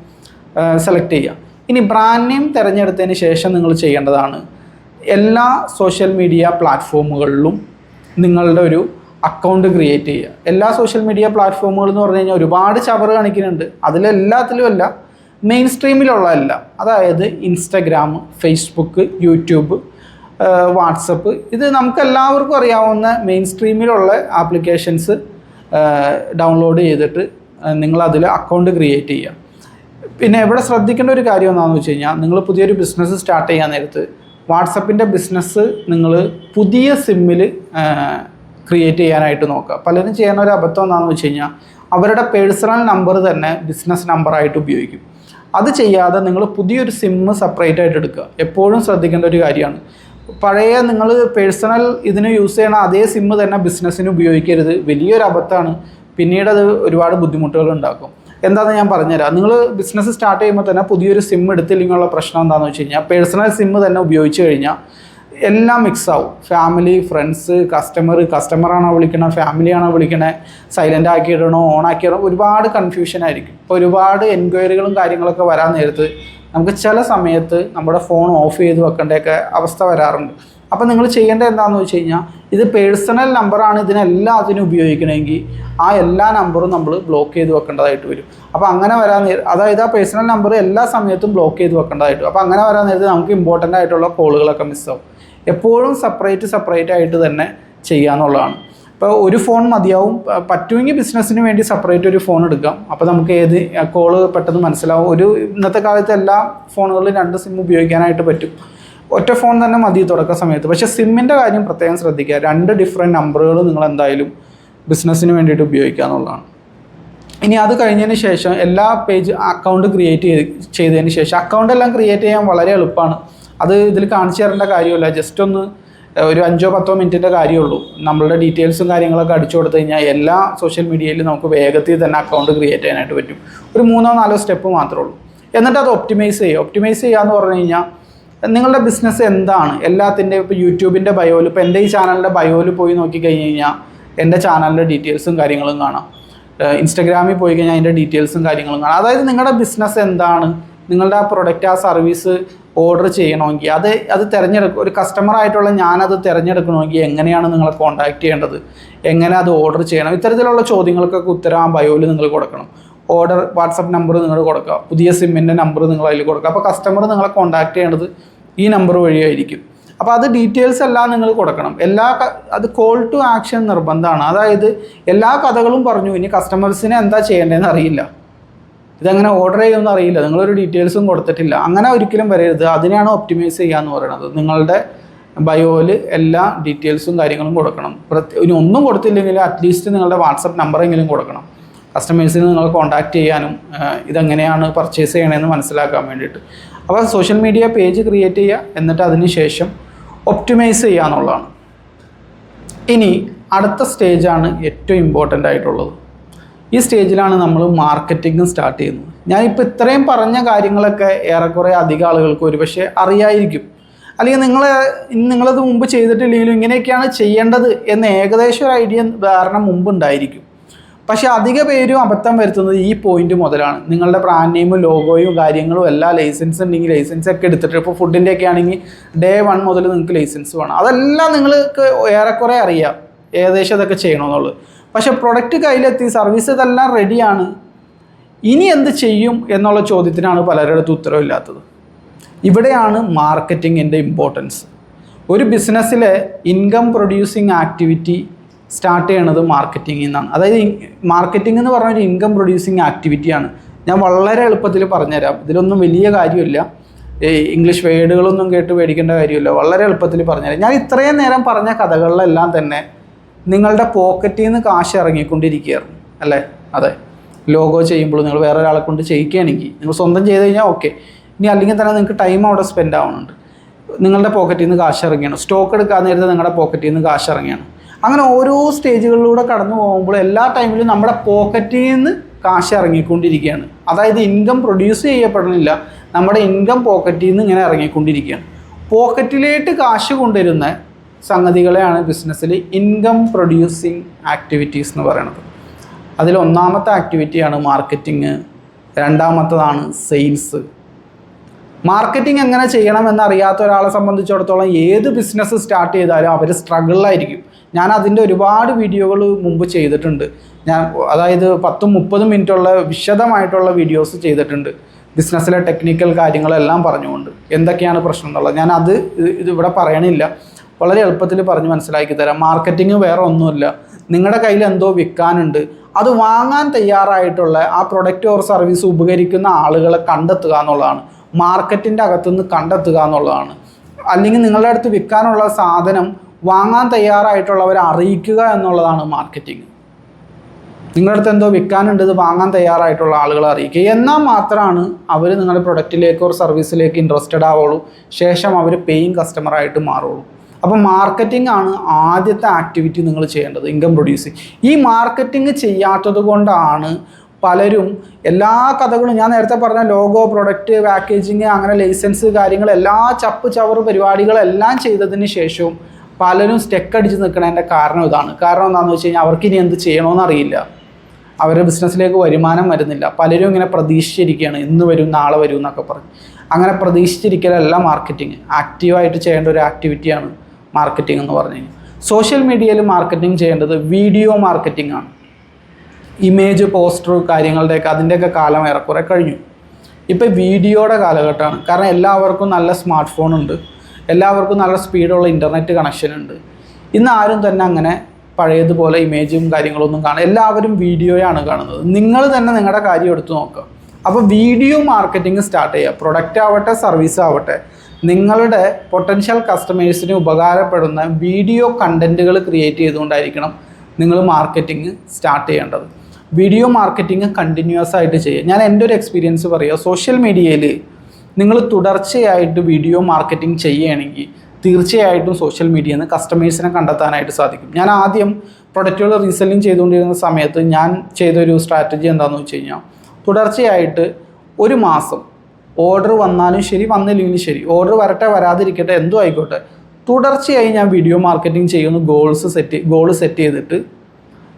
സെലക്ട് ചെയ്യുക. ഇനി ബ്രാൻഡ് നെയിം തിരഞ്ഞെടുത്തതിന് ശേഷം നിങ്ങൾ ചെയ്യേണ്ടതാണ് എല്ലാ സോഷ്യൽ മീഡിയ പ്ലാറ്റ്ഫോമുകളിലും നിങ്ങളുടെ ഒരു അക്കൗണ്ട് ക്രിയേറ്റ് ചെയ്യുക. എല്ലാ സോഷ്യൽ മീഡിയ പ്ലാറ്റ്ഫോമുകൾ എന്ന് പറഞ്ഞു കഴിഞ്ഞാൽ ഒരുപാട് ചവറ് കാണിക്കുന്നുണ്ട്. അതിലെല്ലാത്തിലും അല്ല മെയിൻ സ്ട്രീമിലുള്ളതല്ല അതായത് ഇൻസ്റ്റഗ്രാം ഫേസ്ബുക്ക് യൂട്യൂബ് വാട്സപ്പ് ഇത് നമുക്കെല്ലാവർക്കും അറിയാവുന്ന മെയിൻ സ്ട്രീമിലുള്ള ആപ്ലിക്കേഷൻസ് ഡൗൺലോഡ് ചെയ്തിട്ട് നിങ്ങൾ അതിൽ അക്കൗണ്ട് ക്രിയേറ്റ് ചെയ്യുക പിന്നെ ഇവിടെ ശ്രദ്ധിക്കേണ്ട ഒരു കാര്യം എന്താണെന്ന് വെച്ച് കഴിഞ്ഞാൽ നിങ്ങൾ പുതിയൊരു ബിസിനസ് സ്റ്റാർട്ട് ചെയ്യാൻ നേരത്ത് വാട്സപ്പിന്റെ ബിസിനസ് നിങ്ങൾ പുതിയ സിമ്മിൽ ക്രിയേറ്റ് ചെയ്യാനായിട്ട് നോക്കുക പലരും ചെയ്യുന്ന ഒരു അബദ്ധം എന്താണെന്ന് വെച്ച് കഴിഞ്ഞാൽ അവരുടെ പേഴ്സണൽ നമ്പർ തന്നെ ബിസിനസ് നമ്പറായിട്ട് ഉപയോഗിക്കും. അത് ചെയ്യാതെ നിങ്ങൾ പുതിയൊരു സിമ്മ് സെപ്പറേറ്റ് ആയിട്ട് എടുക്കുക എപ്പോഴും ശ്രദ്ധിക്കേണ്ട ഒരു കാര്യമാണ്. പഴയ നിങ്ങൾ പേഴ്സണൽ ഇതിന് യൂസ് ചെയ്യണ അതേ സിമ്മ് തന്നെ ബിസിനസ്സിന് ഉപയോഗിക്കരുത്. വലിയൊരു അബദ്ധമാണ്. പിന്നീട് അത് ഒരുപാട് ബുദ്ധിമുട്ടുകൾ ഉണ്ടാക്കും. എന്താണെന്ന് ഞാൻ പറഞ്ഞുതരാം. നിങ്ങൾ ബിസിനസ് സ്റ്റാർട്ട് ചെയ്യുമ്പോൾ തന്നെ പുതിയൊരു സിം എടുത്തില്ലെങ്കിലുള്ള പ്രശ്നം എന്താണെന്ന് വെച്ച് കഴിഞ്ഞാൽ പേഴ്സണൽ സിമ്മ് തന്നെ ഉപയോഗിച്ച് കഴിഞ്ഞാൽ എല്ലാം മിക്സ് ആവും. ഫാമിലി ഫ്രണ്ട്സ് കസ്റ്റമർ കസ്റ്റമറാണോ വിളിക്കണത് ഫാമിലിയാണോ വിളിക്കണത് സൈലന്റ് ആക്കിയിടണോ ഓൺ ആക്കിയിടണോ ഒരുപാട് കൺഫ്യൂഷൻ ആയിരിക്കും. ഇപ്പോൾ ഒരുപാട് എൻക്വയറികളും കാര്യങ്ങളൊക്കെ വരാൻ നേരത്ത് നമുക്ക് ചില സമയത്ത് നമ്മുടെ ഫോൺ ഓഫ് ചെയ്ത് വെക്കേണ്ടയൊക്കെ അവസ്ഥ വരാറുണ്ട്. അപ്പോൾ നിങ്ങൾ ചെയ്യേണ്ടത് എന്താണെന്ന് വെച്ച് കഴിഞ്ഞാൽ ഇത് പേഴ്സണൽ നമ്പറാണ് ഇതിനെല്ലാത്തിനും ഉപയോഗിക്കണമെങ്കിൽ ആ എല്ലാ നമ്പറും നമ്മൾ ബ്ലോക്ക് ചെയ്ത് വെക്കേണ്ടതായിട്ട് വരും. അപ്പോൾ അങ്ങനെ വരാൻ അതായത് ആ പേഴ്സണൽ നമ്പർ എല്ലാ സമയത്തും ബ്ലോക്ക് ചെയ്ത് വെക്കേണ്ടതായിട്ട് അപ്പോൾ അങ്ങനെ വരാൻ നേരത്ത് നമുക്ക് ഇമ്പോർട്ടന്റ് ആയിട്ടുള്ള കോളുകളൊക്കെ മിസ്സാവും എപ്പോഴും സെപ്പറേറ്റ് സെപ്പറേറ്റ് ആയിട്ട് തന്നെ ചെയ്യാന്നുള്ളതാണ്. ഇപ്പോൾ ഒരു ഫോൺ മതിയാവും. പറ്റുമെങ്കിൽ ബിസിനസ്സിന് വേണ്ടി സെപ്പറേറ്റ് ഒരു ഫോൺ എടുക്കാം. അപ്പോൾ നമുക്ക് ഏത് കോൾ പെട്ടെന്ന് മനസ്സിലാവും. ഒരു ഇന്നത്തെ കാലത്ത് എല്ലാ ഫോണുകളിലും രണ്ട് സിം ഉപയോഗിക്കാനായിട്ട് പറ്റും. ഒറ്റ ഫോൺ തന്നെ മതി തുടക്ക സമയത്ത്. പക്ഷേ സിമ്മിന്റെ കാര്യം പ്രത്യേകം ശ്രദ്ധിക്കുക. രണ്ട് ഡിഫറെന്റ് നമ്പറുകൾ നിങ്ങൾ എന്തായാലും ബിസിനസ്സിന് വേണ്ടിയിട്ട് ഉപയോഗിക്കുക എന്നുള്ളതാണ്. ഇനി അത് കഴിഞ്ഞതിന് ശേഷം എല്ലാ പേജ് അക്കൗണ്ട് ക്രിയേറ്റ് ചെയ്ത് ചെയ്തതിന് ശേഷം അക്കൗണ്ട് എല്ലാം ക്രിയേറ്റ് ചെയ്യാൻ വളരെ എളുപ്പമാണ്. അത് ഇതിൽ കാണിച്ചു തരേണ്ട കാര്യമില്ല. ജസ്റ്റ് ഒന്ന് ഒരു അഞ്ചോ പത്തോ മിനിറ്റിന്റെ കാര്യമുള്ളൂ. നമ്മളുടെ ഡീറ്റെയിൽസും കാര്യങ്ങളൊക്കെ അടിച്ചു കൊടുത്തു കഴിഞ്ഞാൽ എല്ലാ സോഷ്യൽ മീഡിയയിലും നമുക്ക് വേഗത്തിൽ തന്നെ അക്കൗണ്ട് ക്രിയേറ്റ് ചെയ്യാനായിട്ട് പറ്റും. ഒരു മൂന്നോ നാലോ സ്റ്റെപ്പ് മാത്രമേ ഉള്ളൂ. എന്നിട്ട് അത് ഒപ്റ്റിമൈസ് ചെയ്യുക. ഒപ്റ്റിമൈസ് ചെയ്യുക എന്ന് പറഞ്ഞു കഴിഞ്ഞാൽ നിങ്ങളുടെ ബിസിനസ് എന്താണ്? എല്ലാത്തിന്റെ ഇപ്പോൾ യൂട്യൂബിന്റെ ബയോയിൽ ഇപ്പോൾ എന്റെ ഈ ചാനലിന്റെ ബയോയിൽ പോയി നോക്കി കഴിഞ്ഞ് കഴിഞ്ഞാൽ എന്റെ ചാനലിന്റെ ഡീറ്റെയിൽസും കാര്യങ്ങളും കാണാം. ഇൻസ്റ്റഗ്രാമിൽ പോയി കഴിഞ്ഞാൽ അതിന്റെ ഡീറ്റെയിൽസും കാര്യങ്ങളും കാണാം. അതായത് നിങ്ങളുടെ ബിസിനസ് എന്താണ്? നിങ്ങളുടെ ആ പ്രൊഡക്റ്റ് ആ സർവീസ് ഓർഡർ ചെയ്യണമെങ്കിൽ അത് അത് തിരഞ്ഞെടുക്കും ഒരു കസ്റ്റമർ ആയിട്ടുള്ള ഞാനത് തിരഞ്ഞെടുക്കണമെങ്കിൽ എങ്ങനെയാണ് നിങ്ങളെ കോൺടാക്ട് ചെയ്യേണ്ടത്? എങ്ങനെ അത് ഓർഡർ ചെയ്യണം? ഇത്തരത്തിലുള്ള ചോദ്യങ്ങൾക്കൊക്കെ ഉത്തരം ആ ബയോയിൽ നിങ്ങൾ കൊടുക്കണം. ഓർഡർ വാട്സപ്പ് നമ്പർ നിങ്ങൾ കൊടുക്കുക. പുതിയ സിമ്മിന്റെ നമ്പർ നിങ്ങൾ അതിൽ കൊടുക്കുക. അപ്പോൾ കസ്റ്റമർ നിങ്ങളെ കോൺടാക്ട് ചെയ്യേണ്ടത് ഈ നമ്പർ വഴിയായിരിക്കും അപ്പോൾ അത് ഡീറ്റെയിൽസ് എല്ലാം നിങ്ങൾ കൊടുക്കണം. എല്ലാ അത് കോൾ ടു ആക്ഷൻ നിർബന്ധമാണ്. അതായത് എല്ലാ കഥകളും പറഞ്ഞു. ഇനി കസ്റ്റമേഴ്സിനെ എന്താ ചെയ്യേണ്ടതെന്ന് അറിയില്ല. ഇതെങ്ങനെ ഓർഡർ ചെയ്തൊന്നും അറിയില്ല. നിങ്ങളൊരു ഡീറ്റെയിൽസും കൊടുത്തിട്ടില്ല. അങ്ങനെ ഒരിക്കലും വരരുത്. അതിനെയാണ് ഒപ്റ്റിമൈസ് ചെയ്യുക എന്ന് പറയുന്നത്. നിങ്ങളുടെ ബയോയിൽ എല്ലാ ഡീറ്റെയിൽസും കാര്യങ്ങളും കൊടുക്കണം. ഇനി ഒന്നും കൊടുത്തില്ലെങ്കിൽ അറ്റ്ലീസ്റ്റ് നിങ്ങളുടെ വാട്സപ്പ് നമ്പറെങ്കിലും കൊടുക്കണം. കസ്റ്റമേഴ്സിന് നിങ്ങൾ കോൺടാക്റ്റ് ചെയ്യാനും ഇതെങ്ങനെയാണ് പർച്ചേസ് ചെയ്യണമെന്ന് മനസ്സിലാക്കാൻ വേണ്ടിയിട്ട്. അപ്പോൾ സോഷ്യൽ മീഡിയ പേജ് ക്രിയേറ്റ് ചെയ്യുക എന്നിട്ട് അതിന് ശേഷം ഒപ്റ്റിമൈസ് ചെയ്യുക എന്നുള്ളതാണ്. ഇനി അടുത്ത സ്റ്റേജാണ് ഏറ്റവും ഇമ്പോർട്ടന്റ് ആയിട്ടുള്ളത്. ഈ സ്റ്റേജിലാണ് നമ്മൾ മാർക്കറ്റിംഗ് സ്റ്റാർട്ട് ചെയ്യുന്നത്. ഞാനിപ്പോൾ ഇത്രയും പറഞ്ഞ കാര്യങ്ങളൊക്കെ ഏറെക്കുറെ അധിക ആളുകൾക്ക് ഒരുപക്ഷെ അറിയായിരിക്കും. അല്ലെങ്കിൽ നിങ്ങൾ നിങ്ങളത് മുമ്പ് ചെയ്തിട്ടില്ലെങ്കിലും ഇങ്ങനെയൊക്കെയാണ് ചെയ്യേണ്ടത് എന്ന് ഏകദേശം ഒരു ഐഡിയ ധാരണ മുമ്പ് ഉണ്ടായിരിക്കും. പക്ഷേ അധിക പേരും അബദ്ധം വരുത്തുന്നത് ഈ പോയിന്റ് മുതലാണ്. നിങ്ങളുടെ ബ്രാൻഡ് നെയിമും ലോഗോയും കാര്യങ്ങളും എല്ലാ ലൈസൻസ് ഉണ്ടെങ്കിൽ ലൈസൻസ് ഒക്കെ എടുത്തിട്ട് ഇപ്പോൾ ഫുഡിന്റെ ഒക്കെ ആണെങ്കിൽ ഡേ വൺ മുതൽ നിങ്ങൾക്ക് ലൈസൻസ് വേണം. അതെല്ലാം നിങ്ങൾക്ക് ഏറെക്കുറെ അറിയാം. ഏകദേശം ഇതൊക്കെ ചെയ്യണമെന്നുള്ളത് പക്ഷേ പ്രൊഡക്റ്റ് കയ്യിലെത്തി സർവീസ് ഇതെല്ലാം റെഡിയാണ് ഇനി എന്ത് ചെയ്യും എന്നുള്ള ചോദ്യത്തിനാണ് പലരുടെ ഉത്തരവില്ലാത്തത്. ഇവിടെയാണ് മാർക്കറ്റിങ്ങിന്റെ ഇമ്പോർട്ടൻസ് ഒരു ബിസിനസ്സിലെ ഇൻകം പ്രൊഡ്യൂസിങ് ആക്ടിവിറ്റി സ്റ്റാർട്ട് ചെയ്യണത് മാർക്കറ്റിംഗിൽ നിന്നാണ് അതായത് മാർക്കറ്റിംഗ് എന്ന് പറഞ്ഞ ഒരു ഇൻകം പ്രൊഡ്യൂസിങ് ആക്ടിവിറ്റിയാണ് ഞാൻ വളരെ എളുപ്പത്തിൽ പറഞ്ഞുതരാം. ഇതിലൊന്നും വലിയ കാര്യമില്ല. ഇംഗ്ലീഷ് വേഡുകളൊന്നും കേട്ട് പേടിക്കേണ്ട കാര്യമില്ല. വളരെ എളുപ്പത്തിൽ പറഞ്ഞുതരാം. ഞാൻ ഇത്രയും നേരം പറഞ്ഞ കഥകളിലെല്ലാം തന്നെ നിങ്ങളുടെ പോക്കറ്റിൽ നിന്ന് കാശ് ഇറങ്ങിക്കൊണ്ടിരിക്കുകയായിരുന്നു അല്ലേ? അതെ. ലോഗോ ചെയ്യുമ്പോൾ നിങ്ങൾ വേറെ ഒരാളെ കൊണ്ട് ചെയ്യിക്കുകയാണെങ്കിൽ നിങ്ങൾ സ്വന്തം ചെയ്ത് കഴിഞ്ഞാൽ ഓക്കെ ഇനി അല്ലെങ്കിൽ തന്നെ നിങ്ങൾക്ക് ടൈം അവിടെ സ്പെൻഡ് ആവുന്നുണ്ട്. നിങ്ങളുടെ പോക്കറ്റിൽ നിന്ന് കാശ് ഇറങ്ങിയാണ് സ്റ്റോക്ക് എടുക്കാൻ നേരത്തെ നിങ്ങളുടെ പോക്കറ്റിൽ നിന്ന് കാശ് ഇറങ്ങിയാണ് അങ്ങനെ ഓരോ സ്റ്റേജുകളിലൂടെ കടന്നു പോകുമ്പോൾ എല്ലാ ടൈമിലും നമ്മുടെ പോക്കറ്റിൽ നിന്ന് കാശ് ഇറങ്ങിക്കൊണ്ടിരിക്കുകയാണ്. അതായത് ഇൻകം പ്രൊഡ്യൂസ് ചെയ്യപ്പെടുന്നില്ല നമ്മുടെ ഇൻകം പോക്കറ്റിൽ നിന്ന് ഇങ്ങനെ ഇറങ്ങിക്കൊണ്ടിരിക്കുകയാണ്. പോക്കറ്റിലേക്ക് കാശ് കൊണ്ടുവരുന്ന സംഗതികളെയാണ് ബിസിനസ്സിൽ ഇൻകം പ്രൊഡ്യൂസിങ് ആക്ടിവിറ്റീസ് എന്ന് പറയുന്നത് അതിൽ ഒന്നാമത്തെ ആക്ടിവിറ്റിയാണ് മാർക്കറ്റിങ് രണ്ടാമത്തതാണ് സെയിൽസ് മാർക്കറ്റിംഗ് എങ്ങനെ ചെയ്യണം എന്നറിയാത്ത ഒരാളെ സംബന്ധിച്ചിടത്തോളം ഏത് ബിസിനസ് സ്റ്റാർട്ട് ചെയ്താലും അവർ സ്ട്രഗിളിലായിരിക്കും ഞാൻ അതിന്റെ ഒരുപാട് വീഡിയോകൾ മുമ്പ് ചെയ്തിട്ടുണ്ട്. ഞാൻ അതായത് പത്തും മുപ്പതും മിനിറ്റുള്ള വിശദമായിട്ടുള്ള വീഡിയോസ് ചെയ്തിട്ടുണ്ട്. ബിസിനസ്സിലെ ടെക്നിക്കൽ കാര്യങ്ങളെല്ലാം പറഞ്ഞുകൊണ്ട്. എന്തൊക്കെയാണ് പ്രശ്നം എന്നുള്ളത്? ഞാൻ അത് ഇത് ഇവിടെ പറയണില്ല. വളരെ എളുപ്പത്തിൽ പറഞ്ഞ് മനസ്സിലാക്കി തരാം. മാർക്കറ്റിംഗ് വേറെ ഒന്നുമില്ല. നിങ്ങളുടെ കയ്യിൽ എന്തോ വിൽക്കാനുണ്ട് അത് വാങ്ങാൻ തയ്യാറായിട്ടുള്ള ആ പ്രൊഡക്റ്റ് ഓർ സർവീസ് ഉപകരിക്കുന്ന ആളുകളെ കണ്ടെത്തുക എന്നുള്ളതാണ്. മാർക്കറ്റിന്റെ അകത്തുനിന്ന് കണ്ടെത്തുക എന്നുള്ളതാണ്. അല്ലെങ്കിൽ നിങ്ങളുടെ അടുത്ത് വിൽക്കാനുള്ള സാധനം വാങ്ങാൻ തയ്യാറായിട്ടുള്ളവരെ അറിയിക്കുക എന്നുള്ളതാണ് മാർക്കറ്റിംഗ് നിങ്ങളുടെ അടുത്ത് എന്തോ വിൽക്കാനുണ്ട് ഇത് വാങ്ങാൻ തയ്യാറായിട്ടുള്ള ആളുകളെ അറിയിക്കുക. എന്നാൽ മാത്രമാണ് അവർ നിങ്ങളുടെ പ്രൊഡക്റ്റിലേക്കോ സർവീസിലേക്കോ ഇൻട്രസ്റ്റഡ് ആവുള്ളൂ. ശേഷം അവർ പേയിങ് കസ്റ്റമറായിട്ട് മാറുള്ളൂ. അപ്പോൾ മാർക്കറ്റിംഗ് ആണ് ആദ്യത്തെ ആക്ടിവിറ്റി നിങ്ങൾ ചെയ്യേണ്ടത് ഇൻകം പ്രൊഡ്യൂസ് ഈ മാർക്കറ്റിംഗ് ചെയ്യാത്തത് കൊണ്ടാണ് പലരും എല്ലാ കഥകളും ഞാൻ നേരത്തെ പറഞ്ഞ ലോഗോ പ്രൊഡക്റ്റ് പാക്കേജിങ് അങ്ങനെ ലൈസൻസ് കാര്യങ്ങൾ എല്ലാ ചപ്പ് ചവറ് പരിപാടികളെല്ലാം ചെയ്തതിന് ശേഷവും പലരും സ്റ്റെക്ക് അടിച്ച് നിൽക്കണതിന്റെ കാരണം ഇതാണ്. കാരണം എന്താണെന്ന് വെച്ച് കഴിഞ്ഞാൽ അവർക്ക് ഇനി എന്ത് ചെയ്യണമെന്ന് അറിയില്ല. അവരുടെ ബിസിനസ്സിലേക്ക് വരുമാനം വരുന്നില്ല. പലരും ഇങ്ങനെ പ്രതീക്ഷിച്ചിരിക്കുകയാണ് ഇന്ന് വരും നാളെ വരും എന്നൊക്കെ പറഞ്ഞ്. അങ്ങനെ പ്രതീക്ഷിച്ചിരിക്കലല്ല മാർക്കറ്റിംഗ് ആക്റ്റീവായിട്ട് ചെയ്യേണ്ട ഒരു ആക്ടിവിറ്റിയാണ് മാർക്കറ്റിംഗ് എന്ന് പറഞ്ഞു. കഴിഞ്ഞാൽ സോഷ്യൽ മീഡിയയിൽ മാർക്കറ്റിംഗ് ചെയ്യേണ്ടത് വീഡിയോ മാർക്കറ്റിംഗ് ആണ്. ഇമേജ് പോസ്റ്റർ കാര്യങ്ങളുടെയൊക്കെ അതിന്റെയൊക്കെ കാലം ഏറെക്കുറെ കഴിഞ്ഞു. ഇപ്പോൾ വീഡിയോയുടെ കാലഘട്ടമാണ്. കാരണം എല്ലാവർക്കും നല്ല സ്മാർട്ട് ഫോൺ ഉണ്ട്. എല്ലാവർക്കും നല്ല സ്പീഡുള്ള ഇന്റർനെറ്റ് കണക്ഷൻ ഉണ്ട്. ഇന്ന് ആരും തന്നെ അങ്ങനെ പഴയതുപോലെ ഇമേജും കാര്യങ്ങളൊന്നും കാണാം എല്ലാവരും വീഡിയോയാണ് കാണുന്നത്. നിങ്ങൾ തന്നെ നിങ്ങളുടെ കാര്യം എടുത്തു നോക്കുക. അപ്പോൾ വീഡിയോ മാർക്കറ്റിംഗ് സ്റ്റാർട്ട് ചെയ്യുക. പ്രൊഡക്റ്റ് ആവട്ടെ സർവീസ് ആവട്ടെ നിങ്ങളുടെ പൊട്ടൻഷ്യൽ കസ്റ്റമേഴ്സിന് ഉപകാരപ്പെടുന്ന വീഡിയോ കണ്ടന്റുകൾ ക്രിയേറ്റ് ചെയ്തുകൊണ്ടായിരിക്കണം നിങ്ങൾ മാർക്കറ്റിംഗ് സ്റ്റാർട്ട് ചെയ്യേണ്ടത്. വീഡിയോ മാർക്കറ്റിംഗ് കണ്ടിന്യൂസ് ആയിട്ട് ചെയ്യുക. ഞാൻ എന്റെ ഒരു എക്സ്പീരിയൻസ് പറയുക. സോഷ്യൽ മീഡിയയിൽ നിങ്ങൾ തുടർച്ചയായിട്ട് വീഡിയോ മാർക്കറ്റിംഗ് ചെയ്യുകയാണെങ്കിൽ തീർച്ചയായിട്ടും സോഷ്യൽ മീഡിയയിൽ നിന്ന് കസ്റ്റമേഴ്സിനെ കണ്ടെത്താനായിട്ട് സാധിക്കും. ഞാൻ ആദ്യം പ്രൊഡക്റ്റുകൾ റീസെല്ലിംഗ് ചെയ്തുകൊണ്ടിരുന്ന സമയത്ത് ഞാൻ ചെയ്തൊരു സ്ട്രാറ്റജി എന്താണെന്ന് വെച്ച് കഴിഞ്ഞാൽ തുടർച്ചയായിട്ട് ഒരു മാസം ഓർഡർ വന്നാലും ശരി വന്നില്ലെങ്കിലും ശരി. ഓർഡർ വരട്ടെ വരാതിരിക്കട്ടെ എന്തോ ആയിക്കോട്ടെ. തുടർച്ചയായി ഞാൻ വീഡിയോ മാർക്കറ്റിംഗ് ചെയ്യുന്നു ഗോൾസ് സെറ്റ് ഗോൾ സെറ്റ് ചെയ്തിട്ട്.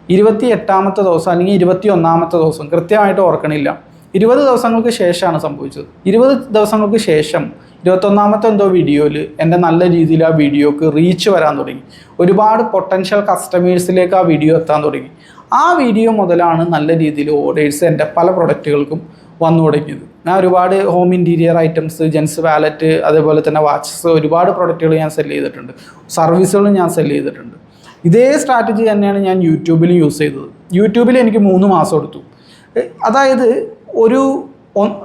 ഇരുപത്തി എട്ടാമത്തെ ദിവസം അല്ലെങ്കിൽ ഇരുപത്തി ഒന്നാമത്തെ ദിവസം കൃത്യമായിട്ട് ഓർക്കണില്ല. ഇരുപത് ദിവസങ്ങൾക്ക് ശേഷമാണ് സംഭവിച്ചത്. ഇരുപത് ദിവസങ്ങൾക്ക് ശേഷം ഇരുപത്തൊന്നാമത്തെ എന്തോ വീഡിയോയിൽ എന്റെ നല്ല രീതിയിൽ ആ വീഡിയോക്ക് റീച്ച് വരാൻ തുടങ്ങി. ഒരുപാട് പൊട്ടൻഷ്യൽ കസ്റ്റമേഴ്സിലേക്ക് ആ വീഡിയോ എത്താൻ തുടങ്ങി. ആ വീഡിയോ മുതലാണ് നല്ല രീതിയിൽ ഓർഡേഴ്സ് എന്റെ പല പ്രൊഡക്റ്റുകൾക്കും വന്നു തുടങ്ങിയത് ഞാൻ ഒരുപാട് home interior items gents wallet അതേപോലെ തന്നെ വാച്ചസ് ഒരുപാട് പ്രൊഡക്റ്റുകൾ ഞാൻ സെൽ ചെയ്തിട്ടുണ്ട്. സർവീസുകളും ഞാൻ സെൽ ചെയ്തിട്ടുണ്ട്. ഇതേ സ്ട്രാറ്റജി തന്നെയാണ് ഞാൻ യൂട്യൂബിൽ യൂസ് ചെയ്തത്. യൂട്യൂബിൽ എനിക്ക് മൂന്ന് മാസം എടുത്തു. അതായത് ഒരു